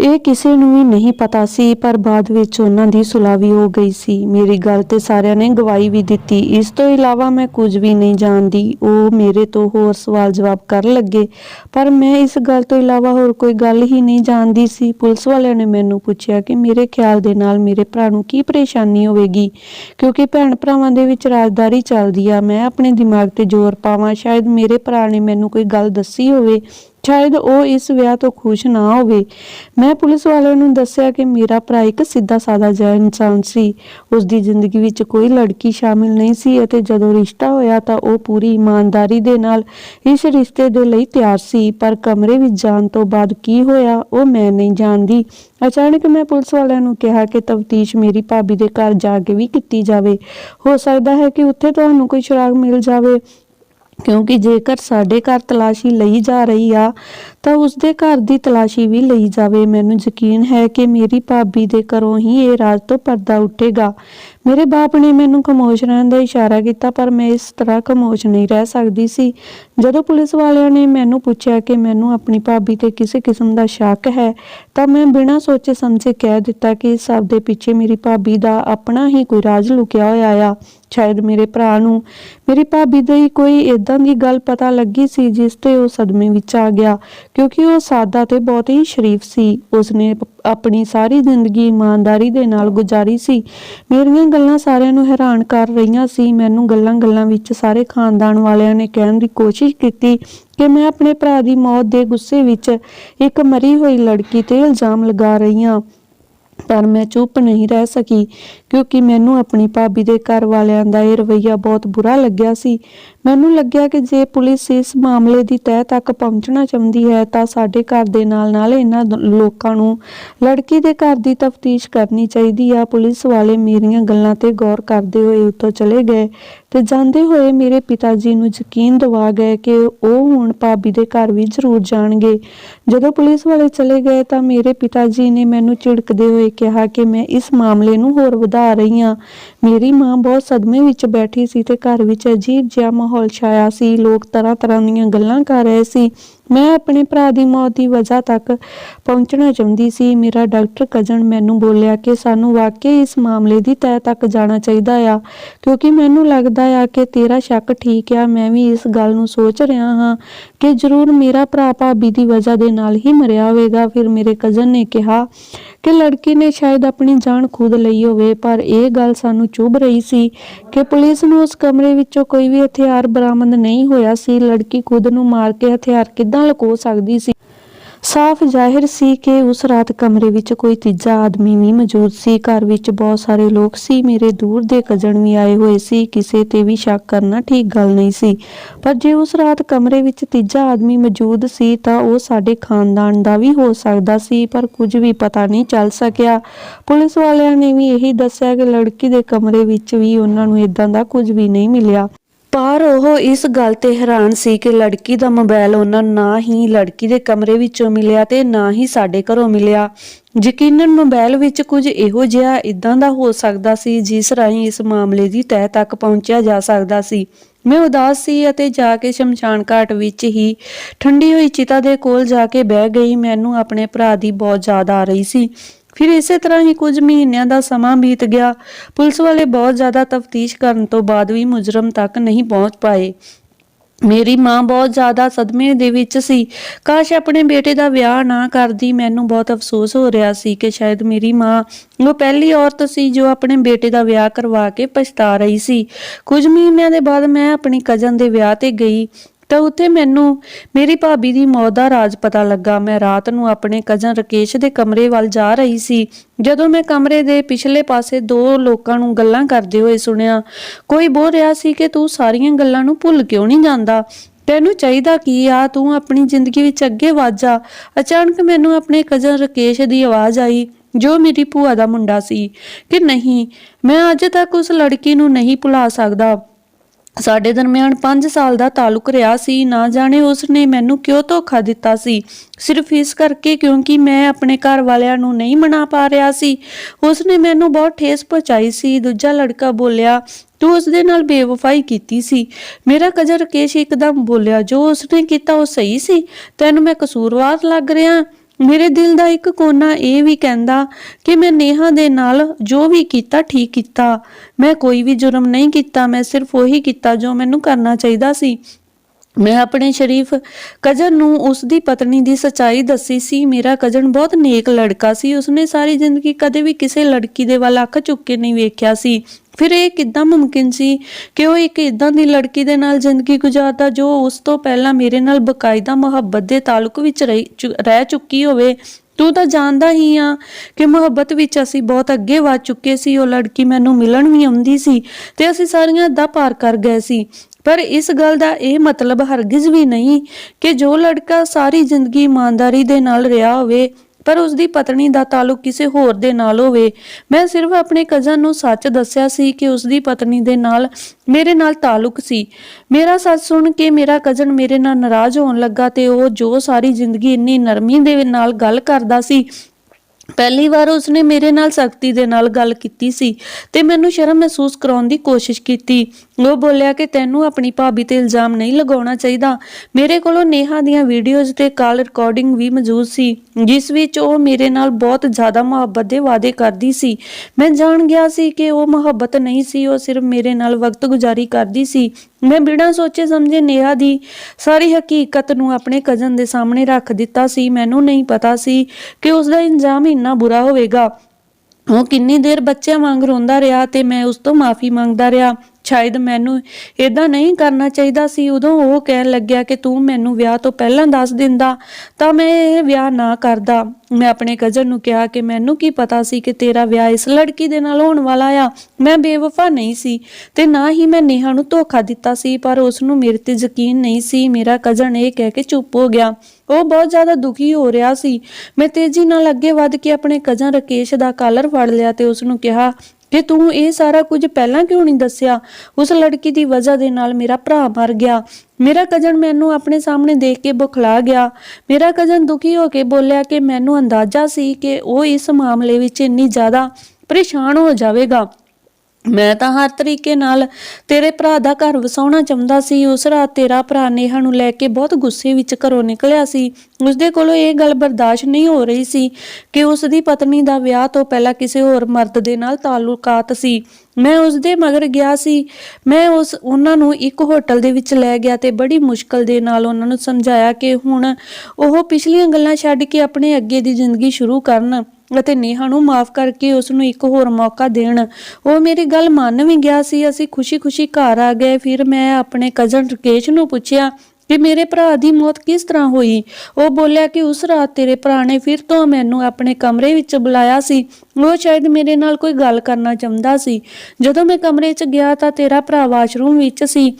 ਇਹ ਕਿਸੇ ਨੂੰ ਵੀ ਨਹੀਂ ਪਤਾ ਸੀ, ਪਰ ਬਾਅਦ ਵਿੱਚ ਉਹਨਾਂ ਦੀ ਸੁਲਾਹ ਵੀ ਹੋ ਗਈ ਸੀ। ਮੇਰੀ ਗੱਲ ਤੇ ਸਾਰਿਆਂ ਨੇ ਗਵਾਹੀ ਵੀ ਦਿੱਤੀ। ਇਸ ਤੋਂ ਇਲਾਵਾ ਮੈਂ ਕੁਝ ਵੀ ਨਹੀਂ ਜਾਣਦੀ। ਉਹ ਮੇਰੇ ਤੋਂ ਹੋਰ ਸਵਾਲ ਜਵਾਬ ਕਰਨ ਲੱਗੇ। ਪਰ ਮੈਂ ਇਸ ਗੱਲ ਤੋਂ ਇਲਾਵਾ ਹੋਰ ਕੋਈ ਗੱਲ ਹੀ ਨਹੀਂ ਜਾਣਦੀ ਸੀ। ਪੁਲਿਸ ਵਾਲਿਆਂ ਨੇ ਮੈਨੂੰ ਪੁੱਛਿਆ ਕਿ ਮੇਰੇ ਖਿਆਲ ਦੇ ਨਾਲ ਮੇਰੇ ਭਰਾ ਨੂੰ ਕੀ ਪਰੇਸ਼ਾਨੀ ਹੋਵੇਗੀ? ਕਿਉਂਕਿ ਭੈਣ ਭਰਾਵਾਂ ਦੇ ਵਿੱਚ ਰਾਜਦਾਰੀ ਚੱਲਦੀ ਆ। ਮੈਂ ਆਪਣੇ ਦਿਮਾਗ ਤੇ ਜ਼ੋਰ ਪਾਵਾਂ। ਸ਼ਾਇਦ ਮੇਰੇ ਭਰਾ ਨੇ ਮੈਨੂੰ ਕੋਈ ਗੱਲ ਦੱਸੀ ਹੋਵੇ। ਸ਼ਾਇਦ ਉਹ ਇਸ ਵਿਆਹ ਤੋਂ ਖੁਸ਼ ਨਾ ਹੋਵੇ। ਮੈਂ ਪੁਲਿਸ ਵਾਲਿਆਂ ਨੂੰ ਦੱਸਿਆ ਕਿ ਮੇਰਾ ਭਰਾ ਇੱਕ ਸਿੱਧਾ ਸਾਦਾ ਜਿਹਾ ਇਨਸਾਨ ਸੀ। ਉਸ ਦੀ ਜ਼ਿੰਦਗੀ ਵਿੱਚ ਕੋਈ ਲੜਕੀ ਸ਼ਾਮਿਲ ਨਹੀਂ ਸੀ ਅਤੇ ਜਦੋਂ ਰਿਸ਼ਤਾ ਹੋਇਆ ਤਾਂ ਉਹ ਪੂਰੀ ਇਮਾਨਦਾਰੀ ਦੇ ਨਾਲ ਇਸ ਰਿਸ਼ਤੇ ਦੇ ਲਈ ਤਿਆਰ ਸੀ। ਪਰ ਕਮਰੇ ਵਿੱਚ ਜਾਣ ਤੋਂ ਬਾਅਦ ਕੀ ਹੋਇਆ, ਉਹ ਮੈਂ ਨਹੀਂ ਜਾਣਦੀ। ਅਚਾਨਕ ਮੈਂ ਪੁਲਿਸ ਵਾਲਿਆਂ ਨੂੰ ਕਿਹਾ ਕਿ ਤਫਤੀਸ਼ ਮੇਰੀ ਭਾਬੀ ਦੇ ਘਰ ਜਾ ਕੇ ਵੀ ਕੀਤੀ ਜਾਵੇ। ਹੋ ਸਕਦਾ ਹੈ ਕਿ ਉੱਥੇ ਤੁਹਾਨੂੰ ਕੋਈ ਸੁਰਾਗ ਮਿਲ ਜਾਵੇ। ਕਿਉਂਕਿ ਜੇਕਰ ਸਾਡੇ ਘਰ ਤਲਾਸ਼ੀ ਲਈ ਜਾ ਰਹੀ ਆ, ਤਾਂ ਉਸਦੇ ਘਰ ਦੀ ਤਲਾਸ਼ੀ ਵੀ ਲਈ ਜਾਵੇ। ਮੈਨੂੰ ਯਕੀਨ ਹੈ ਕਿ ਮੇਰੀ ਭਾਬੀ ਦੇ ਘਰੋਂ ਹੀ ਇਹ ਰਾਜ ਤੋਂ ਪਰਦਾ ਉੱਠੇਗਾ। ਮੇਰੇ ਬਾਪ ਨੇ ਮੈਨੂੰ ਖਾਮੋਸ਼ ਰਹਿਣ ਦਾ ਇਸ਼ਾਰਾ ਕੀਤਾ, ਪਰ ਮੈਂ ਇਸ ਤਰ੍ਹਾਂ ਖਾਮੋਸ਼ ਨਹੀਂ ਰਹਿ ਸਕਦੀ ਸੀ। ਜਦੋਂ ਪੁਲਿਸ ਵਾਲਿਆਂ ਨੇ ਮੈਨੂੰ ਪੁੱਛਿਆ ਕਿ ਮੈਨੂੰ ਆਪਣੀ ਭਾਬੀ ਤੇ ਕਿਸੇ ਕਿਸਮ ਦਾ ਸ਼ੱਕ ਹੈ, ਤਾਂ ਮੈਂ ਬਿਨਾਂ ਸੋਚੇ ਸਮਝੇ ਕਹਿ ਦਿੱਤਾ ਕਿ ਇਸ ਸਭ ਦੇ ਪਿੱਛੇ ਮੇਰੀ ਭਾਬੀ ਦਾ ਆਪਣਾ ਹੀ ਕੋਈ ਰਾਜ ਲੁਕਿਆ ਹੋਇਆ ਆ। ਸ਼ਾਇਦ ਮੇਰੇ ਭਰਾ ਨੂੰ, ਮੇਰੀ ਭਾਬੀ ਦੇ ਕੋਈ ਇਦਾਂ ਦੀ ਗੱਲ ਪਤਾ ਲੱਗੀ ਸੀ ਜਿਸ ਤੇ ਉਹ ਸਦਮੇ ਵਿੱਚ ਆ ਗਿਆ, ਕਿਉਂਕਿ ਉਹ ਸਾਦਾ ਤੇ ਬਹੁਤ ਹੀ ਸ਼ਰੀਫ ਸੀ। ਉਸਨੇ ਆਪਣੀ ਸਾਰੀ ਜ਼ਿੰਦਗੀ ਇਮਾਨਦਾਰੀ ਦੇ ਨਾਲ ਗੁਜ਼ਾਰੀ ਸੀ। ਮੇਰੀਆਂ ਗੱਲਾਂ ਸਾਰਿਆਂ ਨੂੰ ਹੈਰਾਨ ਕਰ ਰਹੀਆਂ ਸੀ। ਮੈਨੂੰ ਗੱਲਾਂ-ਗੱਲਾਂ ਵਿੱਚ ਸਾਰੇ ਖਾਨਦਾਨ ਵਾਲਿਆਂ ਨੇ ਕਹਿਣ ਦੀ ਕੋਸ਼ਿਸ਼ ਕੀਤੀ ਕਿ ਮੈਂ ਆਪਣੇ ਭਰਾ ਦੀ ਮੌਤ ਦੇ ਗੁੱਸੇ ਵਿੱਚ ਇੱਕ ਮਰੀ ਹੋਈ ਲੜਕੀ ਤੇ ਇਲਜ਼ਾਮ ਲਗਾ ਰਹੀ ਹਾਂ ਪਰ ਮੈਂ ਚੁੱਪ ਨਹੀਂ ਰਹਿ ਸਕੀ। ਕਿਉਂਕਿ ਮੈਨੂੰ ਆਪਣੀ ਭਾਬੀ ਦੇ ਘਰ ਵਾਲਿਆਂ ਦਾ ਇਹ ਰਵੱਈਆ ਬਹੁਤ ਬੁਰਾ ਲੱਗਿਆ ਸੀ। ਮੈਨੂੰ ਲੱਗਿਆ ਕਿ ਜੇ ਪੁਲਿਸ ਇਸ ਮਾਮਲੇ ਦੀ ਤਹਿ ਤੱਕ ਪਹੁੰਚਣਾ ਚਾਹੁੰਦੀ ਹੈ, ਤਾਂ ਸਾਡੇ ਘਰ ਦੇ ਨਾਲ-ਨਾਲ ਇਹਨਾਂ ਲੋਕਾਂ ਨੂੰ ਲੜਕੀ ਦੇ ਘਰ ਦੀ ਤਫਤੀਸ਼ ਕਰਨੀ ਚਾਹੀਦੀ ਆ। ਪੁਲਿਸ ਵਾਲੇ ਮੇਰੀਆਂ ਗੱਲਾਂ ਤੇ ਗੌਰ ਕਰਦੇ ਹੋਏ ਉੱਥੋਂ ਚਲੇ ਗਏ ਤੇ ਜਾਂਦੇ ਹੋਏ ਮੇਰੇ ਪਿਤਾ ਜੀ ਨੂੰ ਯਕੀਨ ਦਿਵਾ ਗਏ ਕਿ ਉਹ ਹੁਣ ਭਾਬੀ ਦੇ ਘਰ ਵੀ ਜ਼ਰੂਰ ਜਾਣਗੇ। ਜਦੋਂ ਪੁਲਿਸ ਵਾਲੇ ਚਲੇ ਗਏ ਤਾਂ ਮੇਰੇ ਪਿਤਾ ਜੀ ਨੇ ਮੈਨੂੰ ਝਿੜਕਦੇ ਹੋਏ ਕਿਹਾ ਕਿ ਮੈਂ ਇਸ ਮਾਮਲੇ ਨੂੰ ਹੋਰ ਵਧਾ ਰਹੀ ਹਾਂ ਮੇਰੀ ਮਾਂ ਬਹੁਤ ਸਦਮੇ ਵਿੱਚ ਬੈਠੀ ਸੀ ਤੇ ਘਰ ਵਿੱਚ ਅਜੀਬ ਜਿਹਾ ਮਾਹੌਲ ਛਾਇਆ ਸੀ। ਲੋਕ ਤਰ੍ਹਾਂ ਤਰ੍ਹਾਂ ਦੀਆਂ ਗੱਲਾਂ ਕਰ ਰਹੇ ਸੀ। ਮੈਂ ਆਪਣੇ ਭਰਾ ਦੀ ਮੌਤ ਦੀ ਵਜ੍ਹਾ ਤੱਕ ਪਹੁੰਚਣਾ ਚਾਹੁੰਦੀ ਸੀ। ਮੇਰਾ ਡਾਕਟਰ ਕਜਨ ਮੈਨੂੰ ਬੋਲਿਆ ਕਿ ਸਾਨੂੰ ਵਾਕਈ ਇਸ ਮਾਮਲੇ ਦੀ ਤਹਿ ਤੱਕ ਜਾਣਾ ਚਾਹੀਦਾ ਆ, ਕਿਉਂਕਿ ਮੈਨੂੰ ਲੱਗਦਾ ਆ ਕਿ ਤੇਰਾ ਸ਼ੱਕ ਠੀਕ ਆ। ਮੈਂ ਵੀ ਇਸ ਗੱਲ ਨੂੰ ਸੋਚ ਰਿਹਾ ਹਾਂ ਕਿ ਜ਼ਰੂਰ ਮੇਰਾ ਭਰਾ ਭਾਬੀ ਦੀ ਵਜ੍ਹਾ ਦੇ ਨਾਲ ਹੀ ਮਰਿਆ ਹੋਵੇਗਾ। ਫਿਰ ਮੇਰੇ ਕਜ਼ਨ ਨੇ ਕਿਹਾ ਕਿ ਲੜਕੀ ਨੇ ਸ਼ਾਇਦ ਆਪਣੀ ਜਾਨ ਖੁਦ ਲਈ ਹੋਵੇ, ਪਰ ਇਹ ਗੱਲ ਸਾਨੂੰ ਚੁੱਭ ਰਹੀ ਸੀ ਕਿ ਪੁਲਿਸ ਨੂੰ ਉਸ ਕਮਰੇ ਵਿੱਚੋਂ ਕੋਈ ਵੀ ਹਥਿਆਰ ਬਰਾਮਦ ਨਹੀਂ ਹੋਇਆ ਸੀ। ਲੜਕੀ ਖੁਦ ਨੂੰ ਮਾਰ ਕੇ ਹਥਿਆਰ ਕਿੱਦਾਂ ਲੁਕੋ ਸਕਦੀ ਸੀ? ਸਾਫ਼ ਜ਼ਾਹਿਰ ਸੀ ਕਿ ਉਸ ਰਾਤ ਕਮਰੇ ਵਿੱਚ ਕੋਈ ਤੀਜਾ ਆਦਮੀ ਵੀ ਮੌਜੂਦ ਸੀ। ਘਰ ਵਿੱਚ ਬਹੁਤ ਸਾਰੇ ਲੋਕ ਸੀ। ਮੇਰੇ ਦੂਰ ਦੇ ਕਜ਼ਨ ਵੀ ਆਏ ਹੋਏ ਸੀ। ਕਿਸੇ ਤੇ ਵੀ ਸ਼ੱਕ ਕਰਨਾ ਠੀਕ ਗੱਲ ਨਹੀਂ ਸੀ। ਪਰ ਜੇ ਉਸ ਰਾਤ ਕਮਰੇ ਵਿੱਚ ਤੀਜਾ ਆਦਮੀ ਮੌਜੂਦ ਸੀ ਤਾਂ ਉਹ ਸਾਡੇ ਖਾਨਦਾਨ ਦਾ ਵੀ ਹੋ ਸਕਦਾ ਸੀ, ਪਰ ਕੁਝ ਵੀ ਪਤਾ ਨਹੀਂ ਚੱਲ ਸਕਿਆ। ਪੁਲਿਸ ਵਾਲਿਆਂ ਨੇ ਵੀ ਇਹੀ ਦੱਸਿਆ ਕਿ ਲੜਕੀ ਦੇ ਕਮਰੇ ਵਿੱਚ ਵੀ ਉਹਨਾਂ ਨੂੰ ਇਦਾਂ ਦਾ ਕੁਝ ਵੀ ਨਹੀਂ ਮਿਲਿਆ। ਪਰ ਉਹ ਇਸ ਗੱਲ ਤੇ ਹੈਰਾਨ ਸੀ ਕਿ ਲੜਕੀ ਦਾ ਮੋਬਾਈਲ ਉਹਨਾਂ ਨਾ ਹੀ ਲੜਕੀ ਦੇ ਕਮਰੇ ਵਿੱਚੋਂ ਮਿਲਿਆ ਤੇ ਨਾ ਹੀ ਸਾਡੇ ਘਰੋਂ ਮਿਲਿਆ। ਯਕੀਨਨ ਮੋਬਾਈਲ ਵਿੱਚ ਕੁਝ ਇਹੋ ਜਿਹਾ ਇਦਾਂ ਦਾ ਹੋ ਸਕਦਾ ਸੀ ਜਿਸ ਰਾਹੀਂ ਇਸ ਮਾਮਲੇ ਦੀ ਤਹਿ ਤੱਕ ਪਹੁੰਚਿਆ ਜਾ ਸਕਦਾ ਸੀ। ਮੈਂ ਉਦਾਸ ਸੀ ਅਤੇ ਜਾ ਕੇ ਸ਼ਮਸ਼ਾਨ ਘਾਟ ਵਿੱਚ ਹੀ ਠੰਡੀ ਹੋਈ ਚਿਤਾ ਦੇ ਕੋਲ ਜਾ ਕੇ ਬਹਿ ਗਈ। ਮੈਨੂੰ ਆਪਣੇ ਭਰਾ ਦੀ ਬਹੁਤ ਯਾਦ ਆ ਰਹੀ ਸੀ। ਫਿਰ ਇਸੇ ਤਰ੍ਹਾਂ ਹੀ ਕੁਝ ਮਹੀਨਿਆਂ ਦਾ ਸਮਾਂ ਬੀਤ ਗਿਆ। ਪੁਲਿਸ ਵਾਲੇ ਬਹੁਤ ਜ਼ਿਆਦਾ ਤਫਤੀਸ਼ ਕਰਨ ਤੋਂ ਬਾਅਦ ਵੀ ਮੁਜਰਮ ਤੱਕ ਨਹੀਂ ਪਹੁੰਚ ਪਾਏ। ਮੇਰੀ ਮਾਂ ਬਹੁਤ ਜ਼ਿਆਦਾ ਸਦਮੇ ਦੇ ਵਿੱਚ ਸੀ। ਕਾਸ਼ ਆਪਣੇ ਬੇਟੇ ਦਾ ਵਿਆਹ ਨਾ ਕਰਦੀ, ਮੈਨੂੰ ਬਹੁਤ ਅਫਸੋਸ ਹੋ ਰਿਹਾ ਸੀ ਕਿ ਸ਼ਾਇਦ ਮੇਰੀ ਮਾਂ ਉਹ ਪਹਿਲੀ ਔਰਤ ਸੀ ਜੋ ਆਪਣੇ ਬੇਟੇ ਦਾ ਵਿਆਹ ਕਰਵਾ ਕੇ ਪਛਤਾ ਰਹੀ ਸੀ। ਕੁਝ ਮਹੀਨਿਆਂ ਦੇ ਬਾਅਦ ਮੈਂ ਆਪਣੀ ਕਜ਼ਨ ਦੇ ਵਿਆਹ ਤੇ ਗਈ। ਤਾਂ ਉੱਥੇ ਮੈਨੂੰ, ਮੇਰੀ ਭਾਬੀ ਦੀ ਮੌਤ ਦਾ ਰਾਜ਼ ਪਤਾ ਲੱਗਾ। ਮੈਂ ਰਾਤ ਨੂੰ ਆਪਣੇ ਕਜ਼ਨ ਰਕੇਸ਼ ਦੇ ਕਮਰੇ ਵੱਲ ਜਾ ਰਹੀ ਸੀ। ਜਦੋਂ ਮੈਂ ਕਮਰੇ ਦੇ ਪਿਛਲੇ ਪਾਸੇ ਦੋ ਲੋਕਾਂ ਨੂੰ ਗੱਲਾਂ ਕਰਦੇ ਹੋਏ ਸੁਣਿਆ, ਕੋਈ ਬੋਲ ਰਿਹਾ ਸੀ ਕਿ ਤੂੰ ਸਾਰੀਆਂ ਗੱਲਾਂ ਨੂੰ ਭੁੱਲ ਕਿਉਂ ਨਹੀਂ ਜਾਂਦਾ? ਤੈਨੂੰ ਚਾਹੀਦਾ ਕੀ ਆ? ਤੂੰ ਆਪਣੀ ਜ਼ਿੰਦਗੀ ਵਿੱਚ ਅੱਗੇ ਵਧ ਜਾ। ਅਚਾਨਕ ਮੈਨੂੰ ਆਪਣੇ ਕਜ਼ਨ ਰਕੇਸ਼ ਦੀ ਆਵਾਜ਼ ਆਈ, ਜੋ ਮੇਰੀ ਭੂਆ ਦਾ ਮੁੰਡਾ ਸੀ, ਕਿ ਨਹੀਂ, ਮੈਂ ਅੱਜ ਤੱਕ ਉਸ ਲੜਕੀ ਨੂੰ ਨਹੀਂ ਭੁਲਾ ਸਕਦਾ। ਸਾਡੇ ਦਰਮਿਆਨ 5 ਸਾਲ ਦਾ ਤਾਲੁਕ ਰਿਹਾ ਸੀ, ਨਾ ਜਾਣੇ ਉਸ ਨੇ ਮੈਨੂੰ ਕਿਉਂ ਧੋਖਾ ਦਿੱਤਾ ਸੀ? ਸਿਰਫ ਇਸ ਕਰਕੇ ਕਿਉਂਕਿ ਮੈਂ ਆਪਣੇ ਘਰ ਵਾਲਿਆਂ ਨੂੰ ਨਹੀਂ ਮਨਾ ਪਾ ਰਿਹਾ ਸੀ। ਉਸ ਨੇ ਮੈਨੂੰ ਬਹੁਤ ਠੇਸ ਪਹੁੰਚਾਈ ਸੀ। ਦੂਜਾ ਲੜਕਾ ਬੋਲਿਆ, ਤੂੰ ਉਸ ਦੇ ਨਾਲ ਬੇਵਫਾਈ ਕੀਤੀ ਸੀ। ਮੇਰਾ ਕਜ਼ਰ ਰਕੇਸ਼ ਇੱਕਦਮ ਬੋਲਿਆ, ਜੋ ਉਸਨੇ ਕੀਤਾ ਉਹ ਸਹੀ ਸੀ। ਤੈਨੂੰ ਮੈਂ ਕਸੂਰਵਾਰ ਲੱਗ ਰਿਹਾ। ਮੇਰੇ ਦਿਲ ਦਾ ਇੱਕ ਕੋਨਾ ਇਹ ਵੀ ਕਹਿੰਦਾ ਕਿ ਮੈਂ ਨੇਹਾ ਦੇ ਨਾਲ ਜੋ ਵੀ ਕੀਤਾ ਠੀਕ ਕੀਤਾ। ਮੈਂ ਕੋਈ ਵੀ ਜੁਰਮ ਨਹੀਂ ਕੀਤਾ, ਮੈਂ ਸਿਰਫ ਉਹੀ ਕੀਤਾ ਜੋ ਮੈਨੂੰ ਕਰਨਾ ਚਾਹੀਦਾ ਸੀ। ਮੈਂ ਆਪਣੇ ਸ਼ਰੀਫ ਕਜ਼ਨ ਨੂੰ ਉਸ ਦੀ ਪਤਨੀ ਦੀ ਸਚਾਈ ਦੱਸੀ ਸੀ। ਮੇਰਾ ਕਜ਼ਨ ਬਹੁਤ ਨੇਕ ਲੜਕਾ ਸੀ। ਉਸਨੇ ਸਾਰੀ ਜ਼ਿੰਦਗੀ ਕਦੇ ਵੀ ਕਿਸੇ ਲੜਕੀ ਦੇ ਵੱਲ ਅੱਖ ਚੁੱਕ ਕੇ ਨਹੀਂ ਵੇਖਿਆ ਸੀ। ਫਿਰ ਇਹ ਕਿੱਦਾਂ ਮੁਮਕਿਨ ਸੀ ਕਿ ਉਹ ਇੱਕ ਇਦਾਂ ਦੀ ਲੜਕੀ ਦੇ ਨਾਲ ਜ਼ਿੰਦਗੀ ਗੁਜ਼ਾਰਦਾ ਜੋ ਉਸ ਤੋਂ ਪਹਿਲਾਂ ਮੇਰੇ ਨਾਲ ਬਕਾਇਦਾ ਮੁਹੱਬਤ ਦੇ ਤਾਲੁਕ ਵਿੱਚ ਰਹਿ ਚੁੱਕੀ ਹੋਵੇ? ਤੂੰ ਤਾਂ ਜਾਣਦਾ ਹੀ ਆ ਕਿ ਮੁਹੱਬਤ ਵਿੱਚ ਅਸੀਂ ਬਹੁਤ ਅੱਗੇ ਵੱਧ ਚੁੱਕੇ ਸੀ, ਉਹ ਲੜਕੀ ਮੈਨੂੰ ਮਿਲਣ ਵੀ ਆਉਂਦੀ ਸੀ ਤੇ ਅਸੀਂ ਸਾਰੀਆਂ ਦਾ ਪਾਰ ਕਰ ਗਏ ਸੀ। ਪਰ ਇਸ ਗੱਲ ਦਾ ਇਹ ਮਤਲਬ ਹਰਗਿਜ਼ ਵੀ ਨਹੀਂ ਕਿ ਜੋ ਲੜਕਾ ਸਾਰੀ ਜ਼ਿੰਦਗੀ ਇਮਾਨਦਾਰੀ ਦੇ ਨਾਲ ਰਿਹਾ ਹੋਵੇ ਪਰ ਉਸ ਦੀ ਪਤਨੀ ਦਾ ਤਾਲੁਕ ਕਿਸੇ ਹੋਰ ਦੇ ਨਾਲ ਹੋਵੇ। ਮੈਂ ਸਿਰਫ ਆਪਣੇ ਕਜ਼ਨ ਨੂੰ ਸੱਚ ਦੱਸਿਆ ਸੀ ਕਿ ਉਸ ਦੀ ਪਤਨੀ ਦੇ ਨਾਲ ਮੇਰੇ ਨਾਲ ਤਾਲੁਕ ਸੀ। ਮੇਰਾ ਸੱਚ ਸੁਣ ਕੇ ਮੇਰਾ ਕਜ਼ਨ ਮੇਰੇ ਨਾਲ ਨਾਰਾਜ਼ ਹੋਣ ਲੱਗਾ ਤੇ ਉਹ ਜੋ ਸਾਰੀ ਜ਼ਿੰਦਗੀ ਇੰਨੀ ਨਰਮੀ ਦੇ ਨਾਲ ਗੱਲ ਕਰਦਾ ਸੀ, ਪਹਿਲੀ ਵਾਰ ਉਸਨੇ ਮੇਰੇ ਨਾਲ ਸਖਤੀ ਦੇ ਨਾਲ ਗੱਲ ਕੀਤੀ ਸੀ ਤੇ ਮੈਨੂੰ ਸ਼ਰਮ ਮਹਿਸੂਸ ਕਰਾਉਣ ਦੀ ਕੋਸ਼ਿਸ਼ ਕੀਤੀ। ਉਹ ਬੋਲਿਆ ਕਿ ਤੈਨੂੰ ਆਪਣੀ ਭਾਬੀ ਤੇ ਇਲਜ਼ਾਮ ਨਹੀਂ ਲਗਾਉਣਾ ਚਾਹੀਦਾ। ਮੇਰੇ ਕੋਲੋਂ ਨੇਹਾ ਦੀਆਂ ਵੀਡੀਓਜ਼ ਤੇ ਕਾਲ ਰਿਕਾਰਡਿੰਗ ਵੀ ਮੌਜੂਦ ਸੀ, ਜਿਸ ਵਿੱਚ ਉਹ ਮੇਰੇ ਨਾਲ ਬਹੁਤ ਜ਼ਿਆਦਾ ਮੁਹੱਬਤ ਦੇ ਵਾਅਦੇ ਕਰਦੀ ਸੀ। ਮੈਂ ਜਾਣ ਗਿਆ ਸੀ ਕਿ ਉਹ ਮੁਹੱਬਤ ਨਹੀਂ ਸੀ, ਉਹ ਸਿਰਫ ਮੇਰੇ ਨਾਲ ਵਕਤ ਗੁਜ਼ਾਰੀ ਕਰਦੀ ਸੀ। ਮੈਂ ਬਿਨਾਂ ਸੋਚੇ ਸਮਝੇ ਨੇਹਾ ਦੀ ਸਾਰੀ ਹਕੀਕਤ ਨੂੰ ਆਪਣੇ ਕਜ਼ਨ ਦੇ ਸਾਹਮਣੇ ਰੱਖ ਦਿੱਤਾ ਸੀ। ਮੈਨੂੰ ਨਹੀਂ ਪਤਾ ਸੀ ਕਿ ਉਸ ਦਾ ਇੰਜਾਮ ਇੰਨਾ ਬੁਰਾ ਹੋਵੇਗਾ। ਉਹ ਕਿੰਨੀ ਦੇਰ ਬੱਚਿਆਂ ਵਾਂਗ ਰੋਂਦਾ ਰਿਹਾ ਤੇ ਮੈਂ ਉਸ ਤੋਂ ਮਾਫੀ ਮੰਗਦਾ ਰਿਹਾ। ਸ਼ਾਇਦ ਮੈਨੂੰ ਇਦਾਂ ਨਹੀਂ ਕਰਨਾ ਚਾਹੀਦਾ ਸੀ। ਉਦੋਂ ਉਹ ਕਹਿਣ ਲੱਗਿਆ ਕਿ ਤੂੰ ਮੈਨੂੰ ਵਿਆਹ ਤੋਂ ਪਹਿਲਾਂ ਦੱਸ ਦਿੰਦਾ, ਤਾਂ ਮੈਂ ਇਹ ਵਿਆਹ ਨਾ ਕਰਦਾ। ਮੈਂ ਆਪਣੇ ਕਜ਼ਨ ਨੂੰ ਕਿਹਾ ਕਿ ਮੈਨੂੰ ਕੀ ਪਤਾ ਸੀ ਕਿ ਤੇਰਾ ਵਿਆਹ ਇਸ ਲੜਕੀ ਦੇ ਨਾਲ ਹੋਣ ਵਾਲਾ ਆ। ਮੈਂ ਬੇਵਫਾ ਨਹੀਂ ਸੀ ਤੇ ਨਾ ਹੀ ਮੈਂ ਨੇਹਾ ਨੂੰ ਧੋਖਾ ਦਿੱਤਾ ਸੀ, ਪਰ ਉਸ ਨੂੰ ਮੇਰੇ ਤੇ ਯਕੀਨ ਨਹੀਂ ਸੀ। ਮੇਰਾ ਕਜ਼ਨ ਇਹ ਕਹਿ ਕੇ ਚੁੱਪ ਹੋ ਗਿਆ। ਉਹ ਬਹੁਤ ਜ਼ਿਆਦਾ ਦੁਖੀ ਹੋ ਰਿਹਾ ਸੀ। ਮੈਂ ਤੇਜ਼ੀ ਨਾਲ ਅੱਗੇ ਵੱਧ ਕੇ ਆਪਣੇ ਕਜ਼ਨ ਰਕੇਸ਼ ਦਾ ਕਾਲਰ ਫੜ ਲਿਆ ਤੇ ਉਸ ਨੂੰ ਕਿਹਾ ਕਿ ਤੂੰ ਇਹ ਸਾਰਾ ਕੁਝ ਪਹਿਲਾਂ ਕਿਉਂ ਨਹੀਂ ਦੱਸਿਆ? ਉਸ ਲੜਕੀ ਦੀ ਵਜ੍ਹਾ ਦੇ ਨਾਲ ਮੇਰਾ ਭਰਾ ਮਰ ਗਿਆ। ਮੇਰਾ ਕਜ਼ਨ ਮੈਨੂੰ ਆਪਣੇ ਸਾਹਮਣੇ ਦੇਖ ਕੇ ਬੁਖਲਾ ਗਿਆ। ਮੇਰਾ ਕਜ਼ਨ ਦੁਖੀ ਹੋ ਕੇ ਬੋਲਿਆ ਕਿ ਮੈਨੂੰ ਅੰਦਾਜ਼ਾ ਸੀ ਕਿ ਉਹ ਇਸ ਮਾਮਲੇ ਵਿੱਚ ਇੰਨੀ ਜ਼ਿਆਦਾ ਪਰੇਸ਼ਾਨ ਹੋ ਜਾਵੇਗਾ। ਮੈਂ ਤਾਂ ਹਰ ਤਰੀਕੇ ਨਾਲ ਤੇਰੇ ਭਰਾ ਦਾ ਘਰ ਵਸਾਉਣਾ ਚਾਹੁੰਦਾ ਸੀ। ਉਸ ਰਾਤ ਤੇਰਾ ਭਰਾ ਨੇਹਾ ਨੂੰ ਲੈ ਕੇ ਬਹੁਤ ਗੁੱਸੇ ਵਿੱਚ ਘਰੋਂ ਨਿਕਲਿਆ ਸੀ। ਉਸਦੇ ਕੋਲੋਂ ਇਹ ਗੱਲ ਬਰਦਾਸ਼ਤ ਨਹੀਂ ਹੋ ਰਹੀ ਸੀ ਕਿ ਉਸ ਦੀ ਪਤਨੀ ਦਾ ਵਿਆਹ ਤੋਂ ਪਹਿਲਾਂ ਕਿਸੇ ਹੋਰ ਮਰਦ ਦੇ ਨਾਲ ਤਾਲੁਕਾਤ ਸੀ। ਮੈਂ ਉਸਦੇ ਮਗਰ ਗਿਆ ਸੀ। ਮੈਂ ਉਸ, ਉਹਨਾਂ ਨੂੰ ਇੱਕ ਹੋਟਲ ਦੇ ਵਿੱਚ ਲੈ ਗਿਆ ਤੇ ਬੜੀ ਮੁਸ਼ਕਲ ਦੇ ਨਾਲ ਉਹਨਾਂ ਨੂੰ ਸਮਝਾਇਆ ਕਿ ਹੁਣ ਉਹ ਪਿਛਲੀਆਂ ਗੱਲਾਂ ਛੱਡ ਕੇ ਆਪਣੇ ਅੱਗੇ ਦੀ ਜ਼ਿੰਦਗੀ ਸ਼ੁਰੂ ਕਰਨ। ਅਤੇ ਨੇਹਾ ਨੂੰ ਮਾਫ ਕਰਕੇ ਉਸ ਨੂੰ ਇੱਕ ਹੋਰ ਮੌਕਾ ਦੇਣ। ਉਹ ਮੇਰੀ ਗੱਲ ਮੰਨ ਵੀ ਗਿਆ ਸੀ। ਅਸੀਂ ਖੁਸ਼ੀ-ਖੁਸ਼ੀ ਘਰ ਆ ਗਏ। ਫਿਰ ਮੈਂ ਆਪਣੇ ਕਜ਼ਨ ਰਕੇਸ਼ ਨੂੰ ਪੁੱਛਿਆ ਕਿ ਮੇਰੇ ਭਰਾ ਦੀ ਮੌਤ ਕਿਸ ਤਰ੍ਹਾਂ ਹੋਈ? ਉਹ ਬੋਲਿਆ ਕਿ ਉਸ ਰਾਤ ਤੇਰੇ ਭਰਾ ਨੇ ਫਿਰ ਤੋਂ ਮੈਨੂੰ ਆਪਣੇ ਕਮਰੇ ਵਿੱਚ ਬੁਲਾਇਆ ਸੀ। ਉਹ ਸ਼ਾਇਦ ਮੇਰੇ ਨਾਲ ਕੋਈ ਗੱਲ ਕਰਨਾ ਚਾਹੁੰਦਾ ਸੀ। ਜਦੋਂ ਮੈਂ ਕਮਰੇ 'ਚ ਗਿਆ ਤਾਂ ਤੇਰਾ ਭਰਾ ਵਾਸ਼ਰੂਮ ਵਿੱਚ ਸੀ।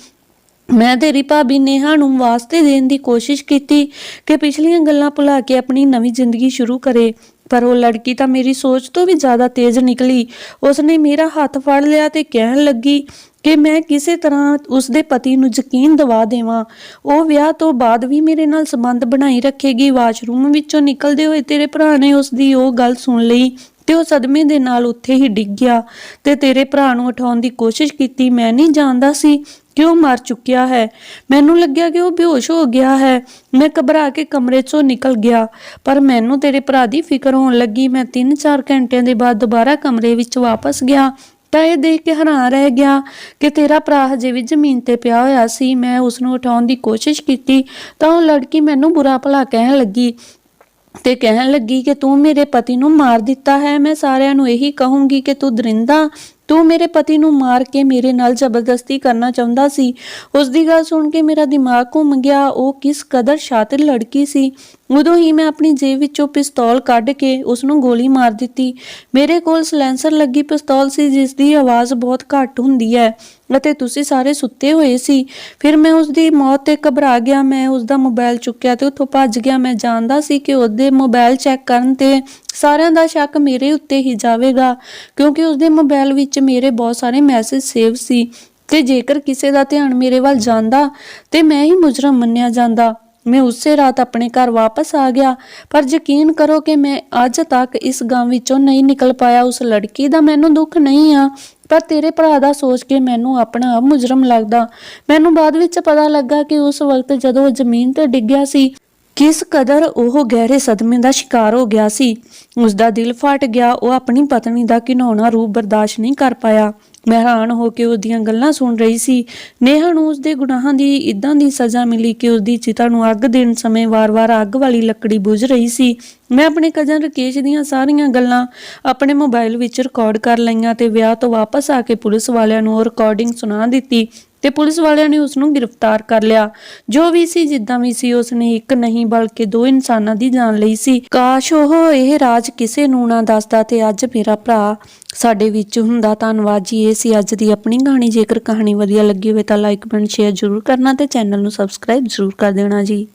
ਮੈਂ ਤੇਰੀ ਭਾਬੀ ਨੇਹਾ ਨੂੰ ਵਾਸਤੇ ਦੇਣ ਦੀ ਕੋਸ਼ਿਸ਼ ਕੀਤੀ ਕਿ ਪਿਛਲੀਆਂ ਗੱਲਾਂ ਭੁਲਾ ਕੇ ਆਪਣੀ ਨਵੀਂ ਜ਼ਿੰਦਗੀ ਸ਼ੁਰੂ ਕਰੇ। ਪਰ ਉਹ ਲੜਕੀ ਤਾਂ ਮੇਰੀ ਸੋਚ ਤੋਂ ਵੀ ਜ਼ਿਆਦਾ ਤੇਜ਼ ਨਿਕਲੀ। ਉਸਨੇ ਮੇਰਾ ਹੱਥ ਫੜ ਲਿਆ ਤੇ ਕਹਿਣ ਲੱਗੀ ਕਿ ਮੈਂ ਕਿਸੇ ਤਰ੍ਹਾਂ ਉਸਦੇ ਪਤੀ ਨੂੰ ਯਕੀਨ ਦਿਵਾ ਦੇਵਾਂ। ਉਹ ਵਿਆਹ ਤੋਂ ਬਾਅਦ ਵੀ ਮੇਰੇ ਨਾਲ ਸੰਬੰਧ ਬਣਾਈ ਰੱਖੇਗੀ। ਵਾਸ਼ਰੂਮ ਵਿੱਚੋਂ ਨਿਕਲਦੇ ਹੋਏ ਤੇਰੇ ਭਰਾ ਨੇ ਉਸਦੀ ਉਹ ਗੱਲ ਸੁਣ ਲਈ ਤੇ ਉਹ ਸਦਮੇ ਦੇ ਨਾਲ ਉੱਥੇ ਹੀ ਡਿੱਗ ਗਿਆ ਤੇ ਤੇਰੇ ਭਰਾ ਨੂੰ ਉਠਾਉਣ ਦੀ ਕੋਸ਼ਿਸ਼ ਕੀਤੀ। ਮੈਂ ਨਹੀਂ ਜਾਣਦਾ ਸੀ ਕਿਉਂ ਮਰ ਚੁੱਕਿਆ ਹੈ? ਮੈਨੂੰ ਲੱਗਿਆ ਕਿ ਉਹ ਬੇਹੋਸ਼ ਹੋ ਗਿਆ ਹੈ। ਮੈਂ ਘਬਰਾ ਕੇ ਕਮਰੇ 'ਚੋਂ ਨਿਕਲ ਗਿਆ, ਪਰ ਮੈਨੂੰ ਤੇਰੇ ਭਰਾ ਦੀ ਫਿਕਰ ਹੋਣ ਲੱਗੀ। ਮੈਂ 3-4 ਘੰਟਿਆਂ ਦੇ ਬਾਅਦ ਦੁਬਾਰਾ ਕਮਰੇ ਵਿੱਚ ਵਾਪਸ ਗਿਆ, ਤਾਂ ਇਹ ਦੇਖ ਕੇ ਹੈਰਾਨ ਰਹਿ ਗਿਆ ਕਿ ਤੇਰਾ ਭਰਾ ਹਜੇ ਵੀ ਜ਼ਮੀਨ ਤੇ ਪਿਆ ਹੋਇਆ ਸੀ। ਮੈਂ ਉਸ ਨੂੰ ਉਠਾਉਣ ਦੀ ਕੋਸ਼ਿਸ਼ ਕੀਤੀ, ਤਾਂ ਉਹ ਲੜਕੀ ਮੈਨੂੰ ਬੁਰਾ ਭਲਾ ਕਹਿਣ ਲੱਗੀ ਤੇ ਕਹਿਣ ਲੱਗੀ ਕਿ ਤੂੰ ਮੇਰੇ ਪਤੀ ਨੂੰ ਮਾਰ ਦਿੱਤਾ ਹੈ। ਮੈਂ ਸਾਰਿਆਂ ਨੂੰ ਇਹੀ ਕਹੂੰਗੀ ਕਿ ਤੂੰ ਦਰਿੰਦਾ ਤੂੰ ਮੇਰੇ ਪਤੀ ਨੂੰ ਮਾਰ ਕੇ ਮੇਰੇ ਨਾਲ ਜ਼ਬਰਦਸਤੀ ਕਰਨਾ ਚਾਹੁੰਦਾ ਸੀ। ਉਸ ਦੀ ਗੱਲ ਸੁਣ ਕੇ ਮੇਰਾ ਦਿਮਾਗ ਘੁੰਮ ਗਿਆ। ਉਹ ਕਿਸ ਕਦਰ ਸ਼ਾਤਿਰ ਲੜਕੀ ਸੀ। ਉਦੋਂ ਹੀ ਮੈਂ ਆਪਣੀ ਜੇਬ ਵਿੱਚੋਂ ਪਿਸਤੌਲ ਕੱਢ ਕੇ ਉਸ ਨੂੰ ਗੋਲੀ ਮਾਰ ਦਿੱਤੀ। ਮੇਰੇ ਕੋਲ ਸਲੈਂਸਰ ਲੱਗੀ ਪਿਸਤੌਲ ਸੀ ਜਿਸ ਦੀ ਆਵਾਜ਼ ਬਹੁਤ ਘੱਟ ਹੁੰਦੀ ਹੈ ਅਤੇ ਤੁਸੀਂ ਸਾਰੇ ਸੁੱਤੇ ਹੋਏ ਸੀ। ਫਿਰ ਮੈਂ ਉਸ ਦੀ ਮੌਤ ਤੇ ਘਬਰਾ ਗਿਆ। ਮੈਂ ਉਸ ਦਾ ਮੋਬਾਈਲ ਚੁੱਕਿਆ ਤੇ ਉੱਥੋਂ ਭੱਜ ਗਿਆ। ਮੈਂ ਜਾਣਦਾ ਸੀ ਕਿ ਉਹਦੇ ਮੋਬਾਈਲ ਚੈੱਕ ਕਰਨ ਤੇ ਸਾਰਿਆਂ ਦਾ ਸ਼ੱਕ ਮੇਰੇ ਉੱਤੇ ਹੀ ਜਾਵੇਗਾ, ਕਿਉਂਕਿ ਉਸ ਦੇ ਮੋਬਾਈਲ ਵਿੱਚ ਮੇਰੇ ਬਹੁਤ ਸਾਰੇ ਮੈਸੇਜ ਸੇਵ ਸੀ। ਤੇ ਜੇਕਰ ਕਿਸੇ ਦਾ ਧਿਆਨ ਮੇਰੇ ਵੱਲ ਜਾਂਦਾ, ਤੇ ਮੈਂ ਹੀ ਮੁਜਰਮ ਮੰਨਿਆ ਜਾਂਦਾ। ਮੈਂ ਉਸੇ ਰਾਤ ਆਪਣੇ ਘਰ ਵਾਪਸ ਆ ਗਿਆ। ਪਰ ਯਕੀਨ ਕਰੋ ਕਿ ਮੈਂ ਅੱਜ ਤੱਕ ਇਸ ਗਮ ਵਿੱਚੋਂ ਨਹੀਂ ਨਿਕਲ ਪਾਇਆ। ਉਸ ਲੜਕੀ ਦਾ ਮੈਨੂੰ ਦੁੱਖ ਨਹੀਂ ਆ, ਪਰ ਤੇਰੇ ਭਰਾ ਦਾ ਸੋਚ ਕੇ ਮੈਨੂੰ ਆਪਣਾ ਆਪ ਮੁਜਰਮ ਲੱਗਦਾ। ਮੈਨੂੰ ਬਾਅਦ ਵਿੱਚ ਪਤਾ ਲੱਗਾ ਕਿ ਉਸ ਵਕਤ ਜਦੋਂ ਉਹ ਜ਼ਮੀਨ ਤੇ ਡਿੱਗਿਆ ਸੀ, ਕਿਸ ਕਦਰ ਉਹ ਗਹਿਰੇ ਸਦਮੇ ਦਾ ਸ਼ਿਕਾਰ ਹੋ ਗਿਆ ਸੀ। ਉਸ ਦਾ ਦਿਲ ਫਟ ਗਿਆ। ਉਹ ਆਪਣੀ ਪਤਨੀ ਦਾ ਘਿਨਾਉਣਾ ਰੂਪ ਬਰਦਾਸ਼ਤ ਨਹੀਂ ਕਰ ਪਾਇਆ। ਮੈਂ ਹੈਰਾਨ ਹੋ ਕੇ ਉਹਦੀਆਂ ਗੱਲਾਂ ਸੁਣ ਰਹੀ ਸੀ। ਨੇਹਾ ਨੂੰ ਉਸਦੇ ਗੁਨਾਹਾਂ ਦੀ ਇਦਾਂ ਦੀ ਸਜ਼ਾ ਮਿਲੀ ਕਿ ਉਸਦੀ ਚਿਤਾ ਨੂੰ ਅੱਗ ਦੇਣ ਸਮੇਂ ਵਾਰ-ਵਾਰ ਅੱਗ ਵਾਲੀ ਲੱਕੜੀ ਬੁਝ ਰਹੀ ਸੀ। ਮੈਂ ਆਪਣੇ ਕਜ਼ਨ ਰਕੇਸ਼ ਦੀਆਂ ਸਾਰੀਆਂ ਗੱਲਾਂ ਆਪਣੇ ਮੋਬਾਈਲ ਵਿੱਚ ਰਿਕਾਰਡ ਕਰ ਲਈਆਂ ਤੇ ਵਿਆਹ ਤੋਂ ਵਾਪਸ ਆ ਕੇ ਪੁਲਿਸ ਵਾਲਿਆਂ ਨੂੰ ਉਹ ਰਿਕਾਰਡਿੰਗ ਸੁਣਾ ਦਿੱਤੀ। ਤੇ ਪੁਲਿਸ ਵਾਲਿਆਂ ਨੇ ਉਸ ਨੂੰ ਗ੍ਰਿਫਤਾਰ ਕਰ ਲਿਆ। ਜੋ ਵੀ ਸੀ, ਜਿੱਦਾਂ ਵੀ ਸੀ ਉਸ ਨੇ ਇੱਕ ਨਹੀਂ ਬਲਕਿ ਦੋ ਇਨਸਾਨਾਂ ਦੀ ਜਾਨ ਲਈ ਸੀ। ਕਾਸ਼ ਉਹ ਇਹ ਰਾਜ ਕਿਸੇ ਨੂੰ ਨਾ ਦੱਸਦਾ ਤੇ ਅੱਜ ਮੇਰਾ ਭਰਾ ਸਾਡੇ ਵਿੱਚ ਹੁੰਦਾ। ਧੰਨਵਾਦ ਜੀ, ਇਹ ਸੀ ਅੱਜ ਦੀ ਆਪਣੀ ਕਹਾਣੀ। ਜੇਕਰ ਕਹਾਣੀ ਵਧੀਆ ਲੱਗੀ ਹੋਵੇ ਤਾਂ ਲਾਈਕ ਕਮੈਂਟ ਸ਼ੇਅਰ ਜ਼ਰੂਰ ਕਰਨਾ ਤੇ ਚੈਨਲ ਨੂੰ ਸਬਸਕ੍ਰਾਈਬ ਜ਼ਰੂਰ ਕਰ ਦੇਣਾ ਜੀ।